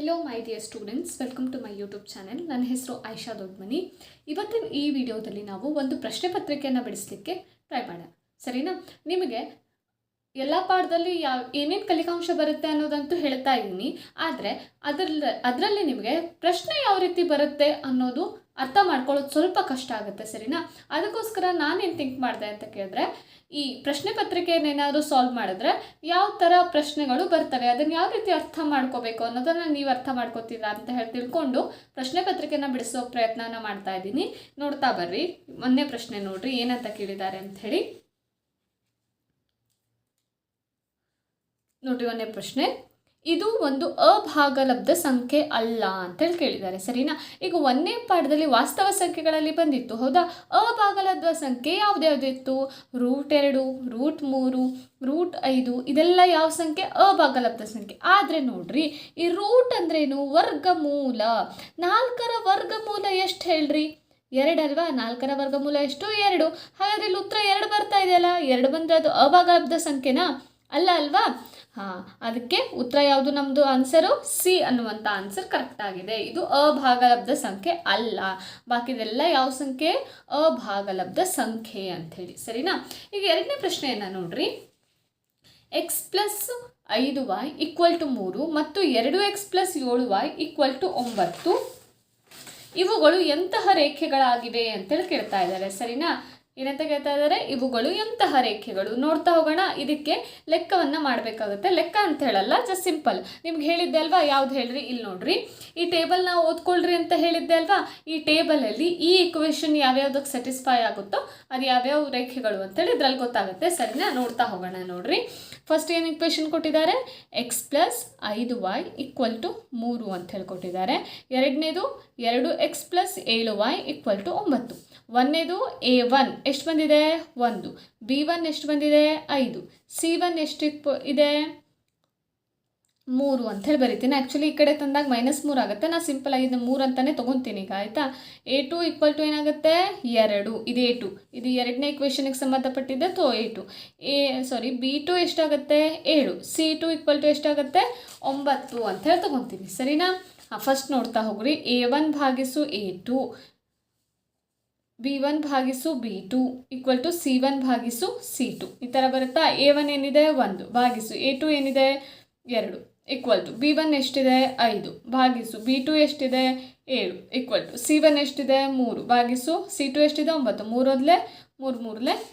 Hello my dear students welcome to my YouTube channel ನನ್ನ ಹೆಸರು ಆಯಿಷಾ ದೊಡ್ಮನಿ. ಇವತ್ತಿನ ಈ ವಿಡಿಯೋದಲ್ಲಿ ನಾವು ಒಂದು ಪ್ರಶ್ನೆ ಪತ್ರಿಕೆಯನ್ನು ಬಿಡಿಸ್ಲಿಕ್ಕೆ ಟ್ರೈ ಮಾಡೋಣ. ಸರಿನಾ? ನಿಮಗೆ ಎಲ್ಲ ಪಾಠದಲ್ಲಿ ಯಾವ, ಏನೇನು ಕಲಿಕಾಂಶ ಬರುತ್ತೆ ಅನ್ನೋದಂತೂ ಹೇಳ್ತಾ ಇದ್ದೀನಿ. ಆದರೆ ಅದರಲ್ಲಿ ಅದರಲ್ಲಿ ನಿಮಗೆ ಪ್ರಶ್ನೆ ಯಾವ ರೀತಿ ಬರುತ್ತೆ ಅನ್ನೋದು ಅರ್ಥ ಮಾಡ್ಕೊಳ್ಳೋದು ಸ್ವಲ್ಪ ಕಷ್ಟ ಆಗುತ್ತೆ, ಸರಿನಾ? ಅದಕ್ಕೋಸ್ಕರ ನಾನೇನು ಥಿಂಕ್ ಮಾಡಿದೆ ಅಂತ ಕೇಳಿದ್ರೆ, ಈ ಪ್ರಶ್ನೆ ಪತ್ರಿಕೆಯನ್ನೇನಾದರೂ ಸಾಲ್ವ್ ಮಾಡಿದ್ರೆ ಯಾವ ಥರ ಪ್ರಶ್ನೆಗಳು ಬರ್ತವೆ ಅದನ್ನು ಯಾವ ರೀತಿ ಅರ್ಥ ಮಾಡ್ಕೋಬೇಕು ಅನ್ನೋದನ್ನು ನೀವು ಅರ್ಥ ಮಾಡ್ಕೋತೀರಾ ಅಂತ ಹೇಳಿ ತಿಳ್ಕೊಂಡು ಪ್ರಶ್ನೆ ಪತ್ರಿಕೆಯನ್ನು ಬಿಡಿಸೋ ಪ್ರಯತ್ನನ ಮಾಡ್ತಾ ಇದ್ದೀನಿ. ನೋಡ್ತಾ ಬರ್ರಿ ಮೊನ್ನೆ ಪ್ರಶ್ನೆ ನೋಡ್ರಿ, ಏನಂತ ಕೇಳಿದ್ದಾರೆ ಅಂತ ಹೇಳಿ. ನೋಡ್ರಿ, ಒಂದೇ ಪ್ರಶ್ನೆ. ಇದು ಒಂದು ಅಭಾಗಲಬ್ಧ ಸಂಖ್ಯೆ ಅಲ್ಲ ಅಂತೇಳಿ ಕೇಳಿದ್ದಾರೆ, ಸರಿನಾ? ಈಗ ಒಂದನೇ ಪಾಠದಲ್ಲಿ ವಾಸ್ತವ ಸಂಖ್ಯೆಗಳಲ್ಲಿ ಬಂದಿತ್ತು, ಹೌದಾ? ಅಭಾಗಲಬ್ಧ ಸಂಖ್ಯೆ ಯಾವ್ದ್ಯಾವ್ದಿತ್ತು ರೂಟ್ ಎರಡು, ರೂಟ್ ಮೂರು, ರೂಟ್ ಐದು, ಇದೆಲ್ಲ ಯಾವ ಸಂಖ್ಯೆ? ಅಭಾಗಲಬ್ಧ ಸಂಖ್ಯೆ. ಆದರೆ ನೋಡ್ರಿ, ಈ ರೂಟ್ ಅಂದ್ರೇನು? ವರ್ಗಮೂಲ. ನಾಲ್ಕರ ವರ್ಗಮೂಲ ಎಷ್ಟು ಹೇಳ್ರಿ? ಎರಡಲ್ವಾ ನಾಲ್ಕರ ವರ್ಗಮೂಲ ಎಷ್ಟು? ಎರಡು. ಹಾಗಾದ್ರೆ ಇಲ್ಲಿ ಉತ್ತರ ಎರಡು ಬರ್ತಾ ಇದೆಯಲ್ಲ, ಎರಡು ಬಂದರೆ ಅದು ಅಭಾಗಲಬ್ಧ ಸಂಖ್ಯೆನಾ? ಅಲ್ಲ ಅಲ್ವಾ? ಹಾಂ, ಅದಕ್ಕೆ ಉತ್ತರ ಯಾವುದು ನಮ್ಮದು ಆನ್ಸರು ಸಿ ಅನ್ನುವಂಥ ಆನ್ಸರ್ ಕರೆಕ್ಟ್ ಆಗಿದೆ. ಇದು ಅಭಾಗಲಬ್ಧ ಸಂಖ್ಯೆ ಅಲ್ಲ. ಬಾಕಿದೆಲ್ಲ ಯಾವ ಸಂಖ್ಯೆ? ಅಭಾಗಲಬ್ಧ ಸಂಖ್ಯೆ ಅಂಥೇಳಿ ಸರಿನಾ? ಈಗ ಎರಡನೇ ಪ್ರಶ್ನೆಯನ್ನು ನೋಡ್ರಿ. ಎಕ್ಸ್ ಪ್ಲಸ್ ಐದು ವಾಯ್ ಈಕ್ವಲ್ ಟು ಮೂರು ಮತ್ತು ಎರಡು ಎಕ್ಸ್ ಪ್ಲಸ್ ಏಳು ವೈ ಈಕ್ವಲ್ ಟು ಒಂಬತ್ತು. ಇವುಗಳು ಎಂತಹ ರೇಖೆಗಳಾಗಿವೆ ಅಂತೇಳಿ ಕೇಳ್ತಾ ಇದ್ದಾರೆ. ಸರಿನಾ? ಏನಂತ ಕೇಳ್ತಾ ಇದ್ದಾರೆ? ಇವುಗಳು ಎಂತಹ ರೇಖೆಗಳು? ನೋಡ್ತಾ ಹೋಗೋಣ. ಇದಕ್ಕೆ ಲೆಕ್ಕವನ್ನು ಮಾಡಬೇಕಾಗುತ್ತೆ. ಲೆಕ್ಕ ಅಂತ ಹೇಳಲ್ಲ ಜಸ್ಟ್ ಸಿಂಪಲ್ ನಿಮ್ಗೆ ಹೇಳಿದ್ದೆ ಅಲ್ವಾ? ಯಾವ್ದು ಹೇಳ್ರಿ? ಇಲ್ಲಿ ನೋಡ್ರಿ. ಈ ಟೇಬಲ್ನ ಓದ್ಕೊಳ್ರಿ ಅಂತ ಹೇಳಿದ್ದೆ ಅಲ್ವಾ? ಈ ಟೇಬಲಲ್ಲಿ ಈ ಇಕ್ವೇಶನ್ ಯಾವ್ಯಾವ್ದಕ್ಕೆ ಸ್ಯಾಟಿಸ್ಫೈ ಆಗುತ್ತೋ, ಅದು ಯಾವ್ಯಾವ ರೇಖೆಗಳು ಅಂತೇಳಿ ಇದ್ರಲ್ಲಿ ಗೊತ್ತಾಗುತ್ತೆ. ಸರಿನಾ? ನೋಡ್ತಾ ಹೋಗೋಣ ನೋಡ್ರಿ. ಫಸ್ಟ್ ಏನು ಇಕ್ವೇಶನ್ ಕೊಟ್ಟಿದ್ದಾರೆ? ಎಕ್ಸ್ ಪ್ಲಸ್ ಐದು ವೈ ಈಕ್ವಲ್ ಟು ಮೂರು ಅಂತ ಹೇಳಿ ಕೊಟ್ಟಿದ್ದಾರೆ ಎರಡನೇದು ಎರಡು ಎಕ್ಸ್ ಪ್ಲಸ್ ಏಳು ವೈ ಈಕ್ವಲ್ ಟು ಒಂಬತ್ತು. ಒಂದನೇದು ಎ ಒನ್ ಎಷ್ಟು ಬಂದಿದೆ? ಒಂದು. ಬಿ ಒನ್ ಎಷ್ಟು ಬಂದಿದೆ? ಐದು. ಸಿ ಒನ್ ಎಷ್ಟು ಇದೆ? ಮೂರು ಹೇಳಿ ಬರಿತೀನಿ. ಆ್ಯಕ್ಚುಲಿ ಈ ಕಡೆ ತಂದಾಗ ಮೈನಸ್ ಮೂರು ಆಗುತ್ತೆ. ನಾನು ಸಿಂಪಲ್ ಆಗಿ ಇದನ್ನ ಮೂರು ಅಂತಲೇ ತೊಗೊತೀನಿ ಈಗ, ಆಯಿತಾ? ಎ ಟು ಈಕ್ವಲ್ ಟು ಏನಾಗುತ್ತೆ? ಎರಡು. ಇದು ಎ ಟು ಇದು ಎರಡನೇ ಇಕ್ವೇಷನಿಗೆ ಸಂಬಂಧಪಟ್ಟಿದ್ದೆ ತೋ A two A sorry B two ಎಷ್ಟಾಗುತ್ತೆ ಏಳು. ಸಿ ಟು ಈಕ್ವಲ್ ಟು ಎಷ್ಟಾಗುತ್ತೆ ಒಂಬತ್ತು ಅಂತ ಹೇಳಿ ತೊಗೊತೀನಿ. ಸರಿನಾ? ಫಸ್ಟ್ ನೋಡ್ತಾ ಹೋಗ್ರಿ. ಎ ಒನ್ ಭಾಗಿಸು ಎ ಟು ಬಿ ಒನ್ ಭಾಗಿಸು B two equal to C one ಭಾಗಿಸು ಸಿ ಟು. ಈ ಥರ ಬರುತ್ತಾ? ಎ ಒನ್ ಏನಿದೆ? ಒಂದು. ಭಾಗಿಸು. ಎ ಟು ಏನಿದೆ? ಎರಡು. ಈಕ್ವಲ್ ಟು ಬಿ ಒನ್ ಎಷ್ಟಿದೆ? ಐದು. ಭಾಗಿಸು. ಬಿ ಟು ಎಷ್ಟಿದೆ? ಏಳು. ಈಕ್ವಲ್ ಟು ಸಿ ಒನ್ ಎಷ್ಟಿದೆ? ಮೂರು. ಭಾಗಿಸು. ಸಿ ಟು ಎಷ್ಟಿದೆ? ಒಂಬತ್ತು. ಮೂರೊದ್ಲೆ ಮೂರು, ಮೂರಲೆ?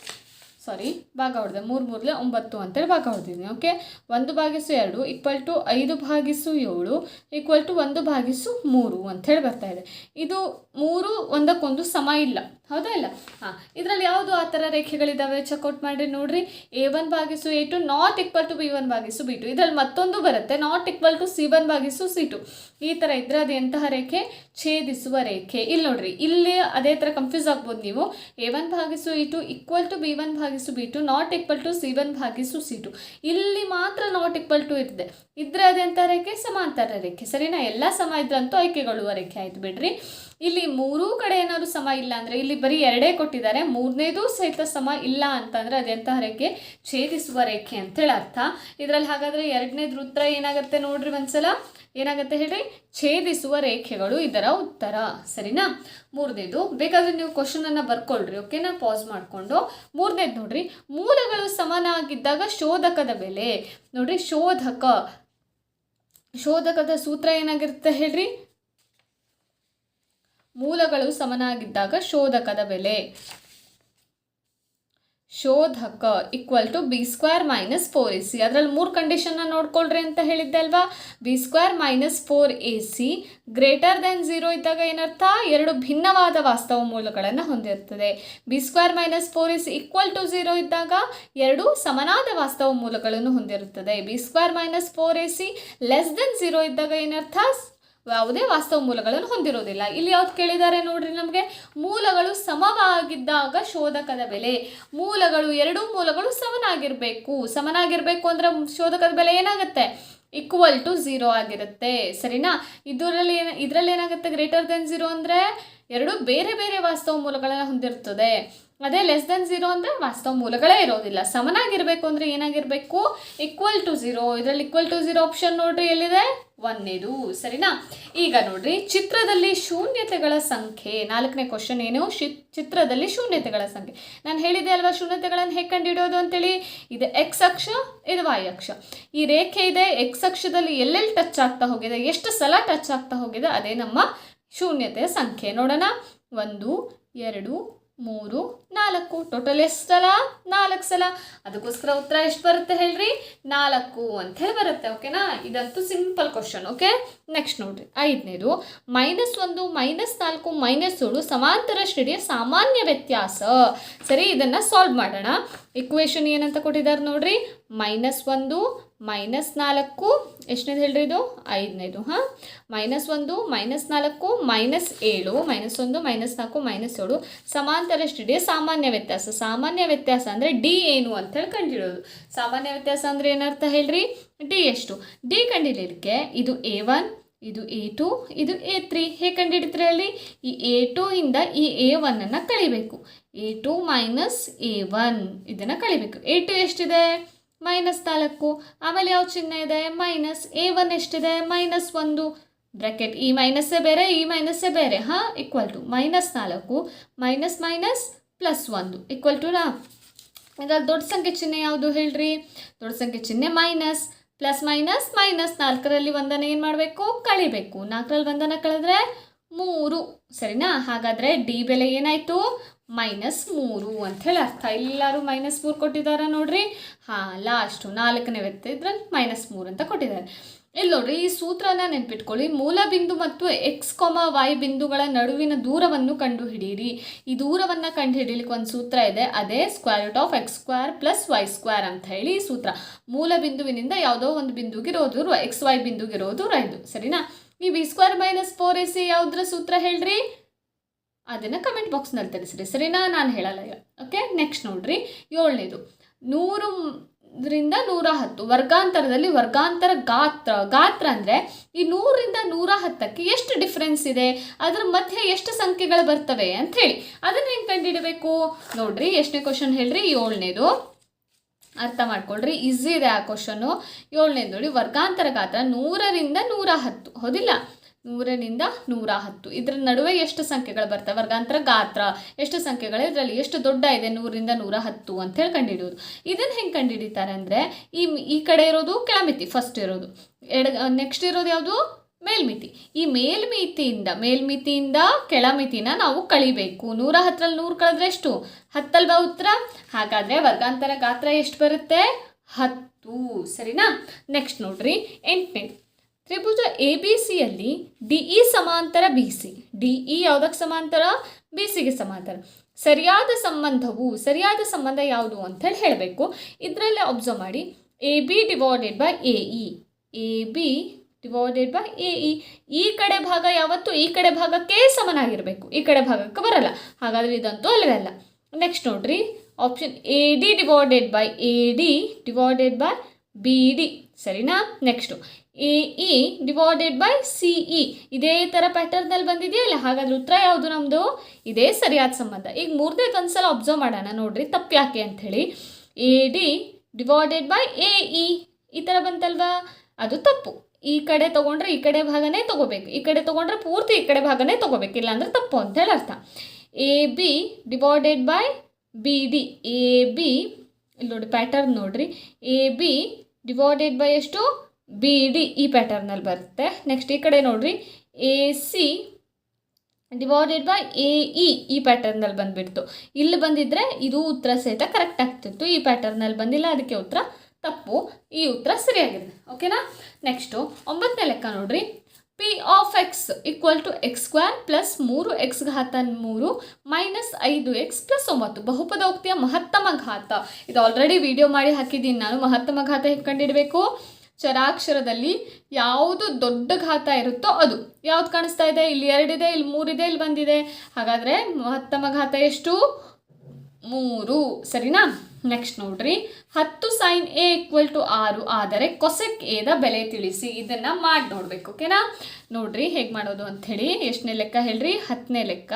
ಸಾರಿ ಭಾಗ ಹೊಡೆದೆ. ಮೂರು, ಮೂರಲೆ? ಒಂಬತ್ತು ಅಂತೇಳಿ ಭಾಗ ಹೊಡೆದಿದ್ದೀನಿ. ಓಕೆ ಒಂದು ಭಾಗಿಸು ಎರಡು ಈಕ್ವಲ್ ಟು ಐದು ಭಾಗಿಸು ಏಳು ಈಕ್ವಲ್ ಟು ಒಂದು ಭಾಗಿಸು ಮೂರು ಅಂಥೇಳಿ ಬರ್ತಾ ಇದೆ. ಇದು ಮೂರು ಒಂದಕ್ಕೊಂದು ಸಮ ಇಲ್ಲ. ಹೌದಾ ಇಲ್ಲ? ಹಾಂ, ಇದರಲ್ಲಿ ಯಾವುದು ಆ ಥರ ರೇಖೆಗಳಿದ್ದಾವೆ ಚೆಕ್ಔಟ್ ಮಾಡಿ ನೋಡ್ರಿ. ಎ ಒನ್ ಭಾಗಿಸು A two not equal to B one ಭಾಗಿಸು ಬಿ ಟು ಇದರಲ್ಲಿ ಮತ್ತೊಂದು ಬರುತ್ತೆ. Not equal to C one ಭಾಗಿಸು ಸಿ ಟು ಈ ಥರ ಇದ್ರೆ ಅದು ಎಂತಹ ರೇಖೆ? ಛೇದಿಸುವ ರೇಖೆ. ಇಲ್ಲಿ ನೋಡ್ರಿ, ಇಲ್ಲಿ ಅದೇ ಥರ ಕನ್ಫ್ಯೂಸ್ ಆಗ್ಬೋದು ನೀವು. ಎ ಒನ್ ಭಾಗಿಸು E two equal to B one ಭಾಗಿಸು B two not equal to C one ಭಾಗಿಸು ಸಿ ಟು ಇಲ್ಲಿ ಮಾತ್ರ ನಾಟ್ ಇಕ್ವಲ್ ಟು ಇರ್ತದೆ. ಇದ್ರೆ ಅದೆಂಥ ರೇಖೆ? ಸಮಾಂತರ ರೇಖೆ. ಸರಿನಾ? ಎಲ್ಲ ಸಮ ಇದ್ರಂತೂ ಆಯ್ಕೆಗೊಳ್ಳುವ ರೇಖೆ ಆಯ್ತು ಬಿಡ್ರಿ. ಇಲ್ಲಿ ಮೂರೂ ಕಡೆ ಏನಾದ್ರು ಸಮ ಇಲ್ಲ ಅಂದರೆ, ಇಲ್ಲಿ ಬರೀ ಎರಡೇ ಕೊಟ್ಟಿದ್ದಾರೆ, ಮೂರನೇದು ಸಹಿತ ಸಮ ಇಲ್ಲ ಅಂತಂದರೆ ಅದೆಂತಹ ರೇಖೆ? ಛೇದಿಸುವ ರೇಖೆ ಅಂತೇಳಿ ಅರ್ಥ. ಇದರಲ್ಲಿ ಹಾಗಾದರೆ ಎರಡನೇ ಉತ್ತರ ಏನಾಗುತ್ತೆ ನೋಡ್ರಿ ಒಂದ್ಸಲ. ಏನಾಗುತ್ತೆ ಹೇಳ್ರಿ? ಛೇದಿಸುವ ರೇಖೆಗಳು ಇದರ ಉತ್ತರ. ಸರಿನಾ? ಮೂರನೇದು. ಬೇಕಾದರೆ ನೀವು ಕ್ವಶನನ್ನು ಬರ್ಕೊಳ್ರಿ ಓಕೆನಾ ಪಾಸ್ ಮಾಡಿಕೊಂಡು. ಮೂರನೇದು ನೋಡ್ರಿ. ಮೂಲಗಳು ಸಮನಾಗಿದ್ದಾಗ ಶೋಧಕದ ಬೆಲೆ. ನೋಡ್ರಿ, ಶೋಧಕ. ಶೋಧಕದ ಸೂತ್ರ ಏನಾಗಿರುತ್ತೆ ಹೇಳ್ರಿ? ಮೂಲಗಳು ಸಮನಾಗಿದ್ದಾಗ ಶೋಧಕದ ಬೆಲೆ. ಶೋಧಕ equal to B square minus four A C ಅದರಲ್ಲಿ ಮೂರು ಕಂಡೀಷನ್ನ ನೋಡ್ಕೊಳ್ರಿ ಅಂತ ಹೇಳಿದ್ದೆ ಅಲ್ವಾ B square minus four A C greater than zero ಇದ್ದಾಗ ಏನರ್ಥ? ಎರಡು ಭಿನ್ನವಾದ ವಾಸ್ತವ ಮೂಲಗಳನ್ನು ಹೊಂದಿರುತ್ತದೆ B square minus four A C equal to zero ಇದ್ದಾಗ ಎರಡು ಸಮನಾದ ವಾಸ್ತವ ಮೂಲಗಳನ್ನು ಹೊಂದಿರುತ್ತದೆ. B square minus four A C less than zero ಇದ್ದಾಗ ಏನರ್ಥ? ಯಾವುದೇ ವಾಸ್ತವ ಮೂಲಗಳನ್ನು ಹೊಂದಿರೋದಿಲ್ಲ ಇಲ್ಲಿ ಯಾವ್ದು ಕೇಳಿದ್ದಾರೆ ನೋಡ್ರಿ ನಮಗೆ? ಮೂಲಗಳು ಸಮವಾಗಿದ್ದಾಗ ಶೋಧಕದ ಬೆಲೆ. ಮೂಲಗಳು ಎರಡೂ ಮೂಲಗಳು ಸಮನಾಗಿರಬೇಕು. ಸಮನಾಗಿರಬೇಕು ಅಂದ್ರೆ ಶೋಧಕದ ಬೆಲೆ ಏನಾಗುತ್ತೆ? ಈಕ್ವಲ್ ಟು ಝೀರೋ ಆಗಿರುತ್ತೆ. ಸರಿನಾ? ಇದರಲ್ಲಿ ಏನ, ಇದರಲ್ಲಿ ಏನಾಗುತ್ತೆ? ಗ್ರೇಟರ್ ದೆನ್ ಝೀರೋ ಅಂದರೆ ಎರಡು ಬೇರೆ ಬೇರೆ ವಾಸ್ತವ ಮೂಲಗಳನ್ನು ಹೊಂದಿರ್ತದೆ. ಅದೇ ಲೆಸ್ ದೆನ್ ಝೀರೋ ಅಂದರೆ ವಾಸ್ತವ ಮೂಲಗಳೇ ಇರೋದಿಲ್ಲ. ಸಮನಾಗಿರಬೇಕು ಅಂದರೆ ಏನಾಗಿರಬೇಕು? ಈಕ್ವಲ್ ಟು ಝೀರೋ ಇದರಲ್ಲಿ ಈಕ್ವಲ್ ಟು ಝೀರೋ ಆಪ್ಷನ್ ನೋಡ್ರಿ, ಎಲ್ಲಿದೆ? ಒಂದೇದು ಸರಿನಾ? ಈಗ ನೋಡ್ರಿ, ಚಿತ್ರದಲ್ಲಿ ಶೂನ್ಯತೆಗಳ ಸಂಖ್ಯೆ. ನಾಲ್ಕನೇ ಕ್ವಶನ್ ಏನು? ಚಿತ್ರದಲ್ಲಿ ಶೂನ್ಯತೆಗಳ ಸಂಖ್ಯೆ. ನಾನು ಹೇಳಿದೆ ಅಲ್ವಾ, ಶೂನ್ಯತೆಗಳನ್ನು ಹೇಗೆ ಕಂಡುಹಿಡಿಯೋದು ಅಂತೇಳಿ? ಇದು ಎಕ್ಸ್ ಅಕ್ಷ, ಇದು ವೈ ಅಕ್ಷ. ಈ ರೇಖೆ ಇದೆ ಎಕ್ಸ್ ಅಕ್ಷದಲ್ಲಿ ಎಲ್ಲೆಲ್ಲಿ ಟಚ್ ಆಗ್ತಾ ಹೋಗಿದೆ, ಎಷ್ಟು ಸಲ ಟಚ್ ಆಗ್ತಾ ಹೋಗಿದೆ, ಅದೇ ನಮ್ಮ ಶೂನ್ಯತೆಯ ಸಂಖ್ಯೆ. ನೋಡೋಣ. ಒಂದು, ಎರಡು ಮೂರು, ನಾಲ್ಕು. ಟೋಟಲ್ ಎಷ್ಟು ಸಲ ನಾಲ್ಕು ಸಲ. ಅದಕ್ಕೋಸ್ಕರ ಉತ್ತರ ಎಷ್ಟು ಬರುತ್ತೆ ಹೇಳ್ರಿ? ನಾಲ್ಕು ಅಂತ ಹೇಳಿ ಬರುತ್ತೆ ಓಕೆನಾ ಇದಂತೂ ಸಿಂಪಲ್ ಕ್ವಶನ್ ಓಕೆ ನೆಕ್ಸ್ಟ್ ನೋಡ್ರಿ. ಐದನೇದು ಮೈನಸ್ ಒಂದು ಮೈನಸ್ ನಾಲ್ಕು ಮೈನಸ್ ಏಳು ಸಮಾಂತರ ಶ್ರೇಣಿಯ ಸಾಮಾನ್ಯ ವ್ಯತ್ಯಾಸ. ಸರಿ, ಇದನ್ನು ಸಾಲ್ವ್ ಮಾಡೋಣ. ಇಕ್ವೇಶನ್ ಏನಂತ ಕೊಟ್ಟಿದ್ದಾರೆ ನೋಡ್ರಿ? ಮೈನಸ್ ಒಂದು ಮೈನಸ್ ನಾಲ್ಕು, ಎಷ್ಟನೇದು ಹೇಳ್ರಿ ಇದು? ಐದನೇದು, ಹಾಂ? ಮೈನಸ್ ಒಂದು, ಮೈನಸ್ ನಾಲ್ಕು, ಮೈನಸ್ ಏಳು, ಮೈನಸ್ ಒಂದು, ಮೈನಸ್ ನಾಲ್ಕು, ಮೈನಸ್ ಏಳು. ಸಮಾಂತರ ಶ್ರೇಣಿಯ ಸಾಮಾನ್ಯ ವ್ಯತ್ಯಾಸ. ಸಾಮಾನ್ಯ ವ್ಯತ್ಯಾಸ ಅಂದರೆ ಡಿ ಏನು ಅಂತ ಹೇಳಿ ಕಂಡುಹಿಡಿಯೋದು ಸಾಮಾನ್ಯ ವ್ಯತ್ಯಾಸ ಅಂದರೆ ಏನರ್ಥ ಹೇಳ್ರಿ? ಡಿ ಎಷ್ಟು? ಡಿ ಕಂಡುಹಿಡಿಯಲಿಕ್ಕೆ ಇದು ಎ ಒನ್, ಇದು ಎ ಟು, ಇದು ಎ ತ್ರೀ. ಹೇಗೆ ಕಂಡುಹಿಡಿತೀರಿ ಹೇಳಿ? ಈ ಎ ಟು ಇಂದ ಈ ಎ ಒನ್ನನ್ನು ಕಳಿಬೇಕು. A two minus A one ಇದನ್ನು ಕಳಿಬೇಕು. ಎ ಟು ಎಷ್ಟಿದೆ? ಮೈನಸ್ ನಾಲ್ಕು. ಆಮೇಲೆ ಯಾವ ಚಿಹ್ನೆ ಇದೆ? ಮೈನಸ್ ಎ ಒನ್ ಎಷ್ಟಿದೆ? ಮೈನಸ್ ಒಂದು. ಬ್ರ್ಯಾಕೆಟ್ ಈ ಮೈನಸ್ಸೇ ಬೇರೆ ಈ ಮೈನಸ್ಸೇ ಬೇರೆ. ಹಾಂ ಈಕ್ವಲ್ ಟು ಮೈನಸ್ ನಾಲ್ಕು, ಮೈನಸ್ ಮೈನಸ್ ಪ್ಲಸ್ ಒಂದು ಈಕ್ವಲ್ ಟು ನಾ ಇದ್ರಲ್ಲಿ ದೊಡ್ಡ ಸಂಖ್ಯೆ ಚಿಹ್ನೆ ಯಾವುದು ಹೇಳ್ರಿ? ದೊಡ್ಡ ಸಂಖ್ಯೆ ಚಿಹ್ನೆ ಮೈನಸ್, ಪ್ಲಸ್ ಮೈನಸ್ ಮೈನಸ್ ನಾಲ್ಕರಲ್ಲಿ ಒಂದನ್ನು ಏನು ಮಾಡಬೇಕು? ಕಳಿಬೇಕು. ನಾಲ್ಕರಲ್ಲಿ ಒಂದನ್ನು ಕಳೆದ್ರೆ ಮೂರು. ಸರಿನಾ? ಹಾಗಾದರೆ ಡಿ ಬೆಲೆ ಏನಾಯಿತು? ಮೈನಸ್ ಮೂರು ಅಂತ ಹೇಳಿ ಅರ್ಥ. ಎಲ್ಲರೂ ಮೈನಸ್ ಮೂರು ಕೊಟ್ಟಿದ್ದಾರೆ ನೋಡ್ರಿ. ಹಾಂ ಲಾಸ್ಟು ನಾಲ್ಕನೇ ವ್ಯಕ್ತಿ ಇದ್ರಲ್ಲಿ ಮೈನಸ್ ಮೂರು ಅಂತ ಕೊಟ್ಟಿದ್ದಾರೆ ಇಲ್ಲಿ ನೋಡ್ರಿ, ಈ ಸೂತ್ರನ ನೆನ್ಪಿಟ್ಕೊಳ್ಳಿ. ಮೂಲ ಬಿಂದು ಮತ್ತು ಎಕ್ಸ್ ಕೊಮ ವೈ ಬಿಂದುಗಳ ನಡುವಿನ ದೂರವನ್ನು ಕಂಡುಹಿಡಿಯಿರಿ ಈ ದೂರವನ್ನು ಕಂಡುಹಿಡಿಯಲಿಕ್ಕೆ ಒಂದು ಸೂತ್ರ ಇದೆ. ಅದೇ square root of X square plus Y square ಅಂತ ಹೇಳಿ ಈ ಸೂತ್ರ. ಮೂಲ ಬಿಂದುವಿನಿಂದ ಯಾವುದೋ ಒಂದು ಬಿಂದುಗೆ ಇರೋ ದೂರ ಎಕ್ಸ್ ವೈ ಬಿಂದುಗೆ ಇರೋ ದೂರ ಇದು ಸರಿನಾ? ಈ B square minus four A C ಯಾವುದ್ರ ಸೂತ್ರ ಹೇಳ್ರಿ? ಅದನ್ನು ಕಮೆಂಟ್ ಬಾಕ್ಸ್ನಲ್ಲಿ ತಿಳಿಸ್ರಿ. ಸರಿನಾ? ನಾನು ಹೇಳಲ್ಲ ಓಕೆ ನೆಕ್ಸ್ಟ್ ನೋಡ್ರಿ. ಏಳನೇದು. ನೂರು ರಿಂದ ನೂರ ಹತ್ತು ವರ್ಗಾಂತರದಲ್ಲಿ ವರ್ಗಾಂತರ ಗಾತ್ರ. ಗಾತ್ರ ಅಂದರೆ ಈ ನೂರಿಂದ ನೂರ ಹತ್ತಕ್ಕೆ ಎಷ್ಟು ಡಿಫ್ರೆನ್ಸ್ ಇದೆ? ಅದರ ಮಧ್ಯೆ ಎಷ್ಟು ಸಂಖ್ಯೆಗಳು ಬರ್ತವೆ ಅಂತ ಹೇಳಿ. ಅದನ್ನು ಹೆಂಗೆ ಕಂಡುಹಿಡಬೇಕು? ನೋಡ್ರಿ. ಎಷ್ಟನೇ ಕ್ವಶನ್ ಹೇಳ್ರಿ? ಏಳನೇದು. ಅರ್ಥ ಮಾಡ್ಕೊಳ್ರಿ. ಈಸಿ ಇದೆ ಆ ಕ್ವಶನು ಏಳನೇದು ನೋಡಿ. ವರ್ಗಾಂತರ ಗಾತ್ರ ನೂರರಿಂದ ನೂರ ಹತ್ತು ಹೌದಿಲ್ಲ? ನೂರರಿಂದ ನೂರ ಹತ್ತು. ಇದರ ನಡುವೆ ಎಷ್ಟು ಸಂಖ್ಯೆಗಳು ಬರ್ತವೆ? ವರ್ಗಾಂತರ ಗಾತ್ರ ಎಷ್ಟು ಸಂಖ್ಯೆಗಳು? ಇದರಲ್ಲಿ ಎಷ್ಟು ದೊಡ್ಡ ಇದೆ? ನೂರರಿಂದ ನೂರ ಹತ್ತು ಅಂತ ಹೇಳಿ ಕಂಡುಹಿಡಿಯೋದು ಇದನ್ನು ಹೆಂಗೆ ಕಂಡುಹಿಡಿತಾರೆ ಅಂದರೆ, ಈ ಈ ಕಡೆ ಇರೋದು ಕೆಳಮಿತಿ ಫಸ್ಟ್ ಇರೋದು. ಎಡ ನೆಕ್ಸ್ಟ್ ಇರೋದು ಯಾವುದು? ಮೇಲ್ಮಿತಿ. ಈ ಮೇಲ್ಮಿತಿಯಿಂದ ಮೇಲ್ಮಿತಿಯಿಂದ ಕೆಳಮಿತಿನ ನಾವು ಕಳಿಬೇಕು. ನೂರ ಹತ್ತರಲ್ಲಿ ನೂರು ಕಳೆದ್ರೆ ಎಷ್ಟು? ಹತ್ತಲ್ವಾ ಉತ್ತರ? ಹಾಗಾದರೆ ವರ್ಗಾಂತರ ಗಾತ್ರ ಎಷ್ಟು ಬರುತ್ತೆ? ಹತ್ತು. ಸರಿನಾ? ನೆಕ್ಸ್ಟ್ ನೋಡ್ರಿ. ಎಂಟನೇದು ತ್ರಿಭುಜ ಎ ಬಿ ಸಿಯಲ್ಲಿ ಡಿ ಇ ಸಮಾಂತರ ಬಿ ಸಿ ಡಿ ಇ ಯಾವುದಕ್ಕೆ ಸಮಾಂತರ? ಬಿ ಸಿಗೆ ಸಮಾಂತರ. ಸರಿಯಾದ ಸಂಬಂಧವು, ಸರಿಯಾದ ಸಂಬಂಧ ಯಾವುದು ಅಂತೇಳಿ ಹೇಳಬೇಕು. ಇದರಲ್ಲಿ ಅಬ್ಸರ್ವ್ ಮಾಡಿ. A B divided by A E A B divided by A E ಈ ಕಡೆ ಭಾಗ ಯಾವತ್ತು? ಈ ಕಡೆ ಭಾಗಕ್ಕೆ ಸಮನಾಗಿರಬೇಕು. ಈ ಕಡೆ ಭಾಗಕ್ಕೆ ಬರಲ್ಲ. ಹಾಗಾದರೆ ಇದಂತೂ ಅಲ್ಲವೇ ಅಲ್ಲ. ನೆಕ್ಸ್ಟ್ ನೋಡ್ರಿ. Option A D divided by A D divided by B D ಸರಿನಾ? Next A, E divided by C E ಇದೇ ಥರ ಪ್ಯಾಟರ್ನಲ್ಲಿ ಬಂದಿದೆಯಲ್ಲ? ಹಾಗಾದ್ರೆ ಉತ್ತರ ಯಾವುದು ನಮ್ಮದು ಇದೇ ಸರಿಯಾದ ಸಂಬಂಧ. ಈಗ ಮೂರನೇ ಒಂದ್ಸಲ ಅಬ್ಸರ್ವ್ ಮಾಡೋಣ ನೋಡ್ರಿ, ತಪ್ಪು ಯಾಕೆ ಅಂಥೇಳಿ. A D divided by A E ಈ ಥರ ಬಂತಲ್ವಾ? ಅದು ತಪ್ಪು. ಈ ಕಡೆ ತೊಗೊಂಡ್ರೆ ಈ ಕಡೆ ಭಾಗನೇ ತೊಗೋಬೇಕು. ಈ ಕಡೆ ತೊಗೊಂಡ್ರೆ ಪೂರ್ತಿ ಈ ಕಡೆ ಭಾಗನೇ ತೊಗೋಬೇಕು. ಇಲ್ಲಾಂದ್ರೆ ತಪ್ಪು ಅಂತೇಳಿ ಅರ್ಥ. A B divided by B D A B ಇಲ್ಲಿ ನೋಡಿ ಪ್ಯಾಟರ್ನ್ ನೋಡ್ರಿ. ಎ ಬಿ ಡಿವೈಡೆಡ್ ಬೈ ಎಷ್ಟು? ಬಿ ಡಿ ಈ ಪ್ಯಾಟರ್ನಲ್ಲಿ ಬರುತ್ತೆ. ನೆಕ್ಸ್ಟ್ ಈ ಕಡೆ ನೋಡ್ರಿ. A C divided by A E ಈ ಪ್ಯಾಟರ್ನಲ್ಲಿ ಬಂದುಬಿಡ್ತು. ಇಲ್ಲಿ ಬಂದಿದ್ದರೆ ಇದು ಉತ್ತರ ಸಹಿತ ಕರೆಕ್ಟ್ ಆಗ್ತಿತ್ತು. ಈ ಪ್ಯಾಟರ್ನಲ್ಲಿ ಬಂದಿಲ್ಲ, ಅದಕ್ಕೆ ಉತ್ತರ ತಪ್ಪು. ಈ ಉತ್ತರ ಸರಿಯಾಗಿದೆ. ಓಕೆನಾ ನೆಕ್ಸ್ಟು ಒಂಬತ್ತನೇ ಲೆಕ್ಕ ನೋಡ್ರಿ. P of X equal to X square plus ಮೂರು ಎಕ್ಸ್ ಘಾತ ಮೂರು ಮೈನಸ್ ಐದು ಎಕ್ಸ್ ಪ್ಲಸ್ ಒಂಬತ್ತು. ಬಹುಪದೋಕ್ತಿಯ ಮಹತ್ತಮ ಘಾತ. ಇದು ಆಲ್ರೆಡಿ ವಿಡಿಯೋ ಮಾಡಿ ಹಾಕಿದ್ದೀನಿ. ನಾನು ಮಹತ್ತಮ ಘಾತ ಹೇಗೆ ಕಂಡಿಡಬೇಕು ಚರಾಕ್ಷರದಲ್ಲಿ ಯಾವುದು ದೊಡ್ಡ ಘಾತ ಇರುತ್ತೋ ಅದು. ಯಾವ್ದು ಕಾಣಿಸ್ತಾ ಇದೆ? ಇಲ್ಲಿ ಎರಡಿದೆ, ಇಲ್ಲಿ ಮೂರಿದೆ, ಇಲ್ಲಿ ಬಂದಿದೆ. ಹಾಗಾದರೆ ಮಹತ್ತಮ ಘಾತ ಎಷ್ಟು? ಮೂರು. ಸರಿನಾ? ನೆಕ್ಸ್ಟ್ ನೋಡ್ರಿ. ಹತ್ತು ಸೈನ್ ಎ ಈಕ್ವಲ್ ಟು ಆರು ಆದರೆ ಕೊಸೆಕ್ ಎದ ಬೆಲೆ ತಿಳಿಸಿ. ಇದನ್ನು ಮಾಡಿ ನೋಡಬೇಕು ಓಕೆನಾ ನೋಡ್ರಿ, ಹೇಗೆ ಮಾಡೋದು ಅಂಥೇಳಿ ಎಷ್ಟನೇ ಲೆಕ್ಕ ಹೇಳ್ರಿ? ಹತ್ತನೇ ಲೆಕ್ಕ.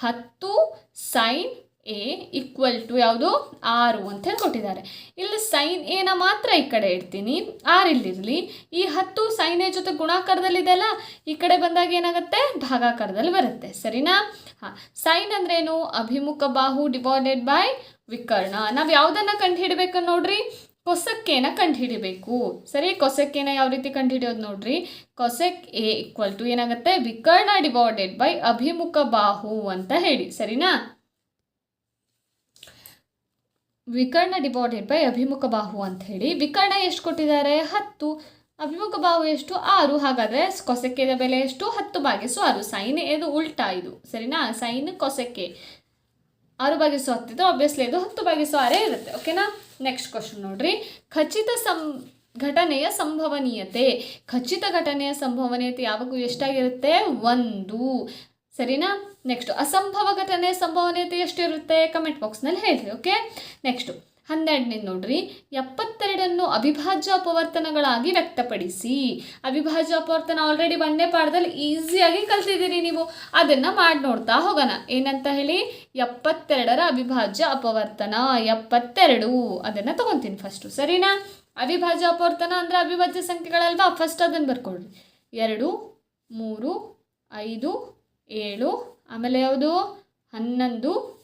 ಹತ್ತು ಸೈನ್ ಎ ಈಕ್ವಲ್ ಟು ಯಾವುದು? ಆರು ಅಂತ ಹೇಳಿ ಕೊಟ್ಟಿದ್ದಾರೆ ಇಲ್ಲಿ ಸೈನ್ ಎನ ಮಾತ್ರ ಈ ಕಡೆ ಇಡ್ತೀನಿ. ಆರು ಇಲ್ಲಿರಲಿ. ಈ ಹತ್ತು ಸೈನ್ ಎ ಜೊತೆ ಗುಣಾಕಾರದಲ್ಲಿದೆಯಲ್ಲ ಈ ಕಡೆ ಬಂದಾಗ ಏನಾಗುತ್ತೆ? ಭಾಗಾಕಾರದಲ್ಲಿ ಬರುತ್ತೆ. ಸರಿನಾ? ಹಾಂ. ಸೈನ್ ಅಂದ್ರೇನು ಅಭಿಮುಖ ಬಾಹು ಡಿವೈಡೆಡ್ ಬೈ ವಿಕರ್ಣ. ನಾವು ಯಾವುದನ್ನು ಕಂಡುಹಿಡಬೇಕು ನೋಡ್ರಿ? ಕೊಸಕ್ಕೇನ ಕಂಡುಹಿಡಿಬೇಕು. ಸರಿ, ಕೊಸಕ್ಕೇನ ಯಾವ ರೀತಿ ಕಂಡುಹಿಡಿಯೋದು ನೋಡ್ರಿ? ಕೊಸೆಕ್ ಎ ಈಕ್ವಲ್ ಟು ಏನಾಗುತ್ತೆ? ವಿಕರ್ಣ ಡಿವೈಡೆಡ್ ಬೈ ಅಭಿಮುಖ ಬಾಹು ಅಂತ ಹೇಳಿ. ಸರಿನಾ? ವಿಕರ್ಣ ಡಿವೈಡೆಡ್ ಬೈ ಅಭಿಮುಖ ಬಾಹು ಅಂತ ಹೇಳಿ ವಿಕರ್ಣ ಎಷ್ಟು ಕೊಟ್ಟಿದ್ದಾರೆ? ಹತ್ತು. ಅಭಿಮುಖ ಬಾಹು ಎಷ್ಟು? ಆರು. ಹಾಗಾದರೆ ಕೊಸೆಕ್ಕೆದ ಬೆಲೆ ಎಷ್ಟು? ಹತ್ತು ಬಾಗಿಸು ಆರು. ಸೈನ್ ಇದು ಉಲ್ಟಾ ಇದು. ಸರಿನಾ? ಸೈನ್ ಕೊಸಕ್ಕೆ. ಆರು ಬಾಗಿಸು ಹತ್ತಿದ್ದು ಆಬ್ವಿಯಸ್ಲಿ ಇದು ಹತ್ತು ಬಾಗಿಸು ಆರೇ ಇರುತ್ತೆ. ಓಕೆನಾ ನೆಕ್ಸ್ಟ್ ಕ್ವಶನ್ ನೋಡ್ರಿ. ಖಚಿತ ಸಂ ಘಟನೆಯ ಸಂಭವನೀಯತೆ. ಖಚಿತ ಘಟನೆಯ ಸಂಭವನೀಯತೆ ಯಾವಾಗೂ ಎಷ್ಟಾಗಿರುತ್ತೆ? ಒಂದು. ಸರಿನಾ? ನೆಕ್ಸ್ಟ್ ಅಸಂಭವ ಘಟನೆ ಸಂಭವನೀಯತೆ ಎಷ್ಟಿರುತ್ತೆ? ಕಮೆಂಟ್ ಬಾಕ್ಸ್ನಲ್ಲಿ ಹೇಳಿ ಓಕೆ ನೆಕ್ಸ್ಟು ಹನ್ನೆರಡನೇ ನೋಡ್ರಿ. ಎಪ್ಪತ್ತೆರಡನ್ನು ಅವಿಭಾಜ್ಯ ಅಪವರ್ತನಗಳಾಗಿ ವ್ಯಕ್ತಪಡಿಸಿ. ಅವಿಭಾಜ್ಯ ಅಪವರ್ತನ ಆಲ್ರೆಡಿ ಒಂದೇ ಪಾಠದಲ್ಲಿ ಈಸಿಯಾಗಿ ಕಲ್ತಿದ್ದೀರಿ ನೀವು. ಅದನ್ನು ಮಾಡಿ ನೋಡ್ತಾ ಹೋಗೋಣ. ಏನಂತ ಹೇಳಿ? ಎಪ್ಪತ್ತೆರಡರ ಅವಿಭಾಜ್ಯ ಅಪವರ್ತನ. ಎಪ್ಪತ್ತೆರಡು. ಅದನ್ನು ತಗೊತೀನಿ ಫಸ್ಟು ಸರಿನಾ? ಅವಿಭಾಜ್ಯ ಅಪವರ್ತನ ಅಂದರೆ ಅವಿಭಾಜ್ಯ ಸಂಖ್ಯೆಗಳಲ್ವಾ? ಫಸ್ಟ್ ಅದನ್ನು ಬರ್ಕೊಳ್ರಿ ಎರಡು, ಮೂರು, ಐದು, ಏಳು ಆಮೇಲೆ ಯಾವುದು? ಹನ್ನೊಂದು.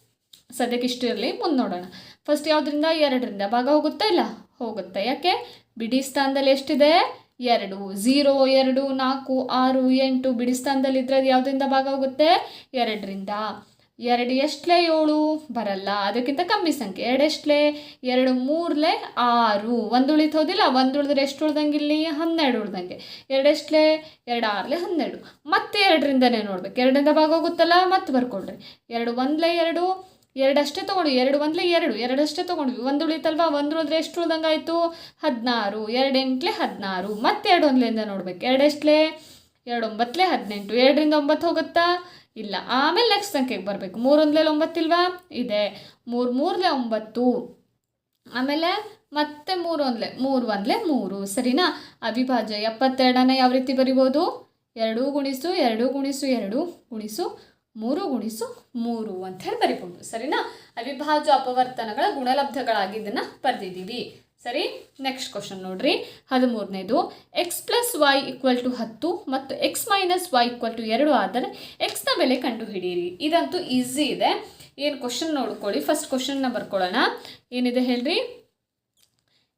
ಸದ್ಯಕ್ಕೆ ಇಷ್ಟು ಇರಲಿ, ಮುಂದೆ ನೋಡೋಣ. ಫಸ್ಟ್ ಯಾವುದರಿಂದ? ಎರಡರಿಂದ. ಭಾಗ ಹೋಗುತ್ತಾ ಇಲ್ಲ? ಹೋಗುತ್ತೆ. ಯಾಕೆ? ಬಿಡಿ ಸ್ಥಾನದಲ್ಲಿ ಎಷ್ಟಿದೆ? ಎರಡು. ಝೀರೋ ಎರಡು, ನಾಲ್ಕು, ಆರು, ಎಂಟು. ಬಿಡಿ ಸ್ಥಾನದಲ್ಲಿ ಇದ್ರೆ ಅದು ಯಾವುದರಿಂದ ಭಾಗ ಹೋಗುತ್ತೆ? ಎರಡರಿಂದ. ಎರಡು ಎಷ್ಟಲೇ ಏಳು? ಬರಲ್ಲ. ಅದಕ್ಕಿಂತ ಕಮ್ಮಿ ಸಂಖ್ಯೆ. ಎರಡು ಎಷ್ಟಲೇ? ಎರಡು ಮೂರಲೆ ಆರು. ಒಂದು ಉಳಿತು ಹೋದಿಲ್ಲ? ಒಂದು ಉಳಿದ್ರೆ ಎಷ್ಟು ಉಳ್ದಂಗೆ ಇಲ್ಲಿ? ಹನ್ನೆರಡು ಉಳ್ದಂಗೆ. ಎರಡು ಎಷ್ಟಲೇ? ಎರಡು ಆರ್ಲೆ ಹನ್ನೆರಡು. ಮತ್ತೆ ಎರಡರಿಂದನೇ ನೋಡ್ಬೇಕು. ಎರಡರಿಂದ ಭಾಗ ಹೋಗುತ್ತಲ್ಲ? ಮತ್ತೆ ಬರ್ಕೊಳ್ರಿ. ಎರಡು ಒಂದ್ಲೆ ಎರಡು ಎರಡಷ್ಟೇ ತೊಗೊಂಡು, ಎರಡು ಒಂದ್ಲೆ ಎರಡು ಎರಡಷ್ಟೇ ತೊಗೊಂಡ್ವಿ ಒಂದು ಉಳಿತಲ್ವಾ? ಒಂದು ಉಳಿದ್ರೆ ಎಷ್ಟು ಉಳ್ದಂಗೆ ಆಯಿತು ಹದಿನಾರು. ಎರಡು ಎಂಟ್ಲೆ ಹದಿನಾರು. ಮತ್ತೆ ಎರಡು ಒಂದ್ಲಿಂದ ನೋಡ್ಬೇಕು. ಎರಡು ಎಷ್ಟಲೇ? ಎರಡು ಒಂಬತ್ತಲೆ ಹದಿನೆಂಟು. ಎರಡರಿಂದ ಒಂಬತ್ತು ಹೋಗುತ್ತಾ? ಇಲ್ಲ. ಆಮೇಲೆ ನೆಕ್ಸ್ಟ್ ಸಂಖ್ಯೆಗೆ ಬರಬೇಕು. ಮೂರೊಂದ್ಲೆ ಒಂಬತ್ತಿಲ್ವಾ ಇದೆ. ಮೂರು, ಮೂರಲೆ ಒಂಬತ್ತು. ಆಮೇಲೆ ಮತ್ತೆ ಮೂರು ಮೂರು ಒಂದ್ಲೆ ಮೂರು. ಸರಿನಾ? ಅವಿಭಾಜ್ಯ ಎಪ್ಪತ್ತೆರಡನ್ನ ಯಾವ ರೀತಿ ಬರಿಬೋದು? ಎರಡು ಗುಣಿಸು ಎರಡು ಗುಣಿಸು ಎರಡು ಗುಣಿಸು, ಮೂರು ಗುಣಿಸು, ಮೂರು ಅಂತ ಹೇಳಿ ಬರಿಬೋದು. ಸರಿನಾ? ಅವಿಭಾಜ್ಯ ಅಪವರ್ತನಗಳ ಗುಣಲಬ್ಧಗಳಾಗಿ ಇದನ್ನು ಬರೆದಿದ್ದೀವಿ. ಸರಿ ನೆಕ್ಸ್ಟ್ ಕ್ವಶನ್ ನೋಡ್ರಿ. ಹದಿಮೂರನೇದು X plus Y equal to ಹತ್ತು ಮತ್ತು X minus Y equal to ಎರಡು ಆದರೆ ಎಕ್ಸ್ನ ಬೆಲೆ ಕಂಡುಹಿಡಿಯಿರಿ. ಇದಂತೂ ಈಸಿ ಇದೆ. ಏನು ಕ್ವಶನ್ ನೋಡ್ಕೊಳ್ಳಿ. ಫಸ್ಟ್ ಕ್ವಶನ್ನ ಬರ್ಕೊಳ್ಳೋಣ. ಏನಿದೆ ಹೇಳ್ರಿ?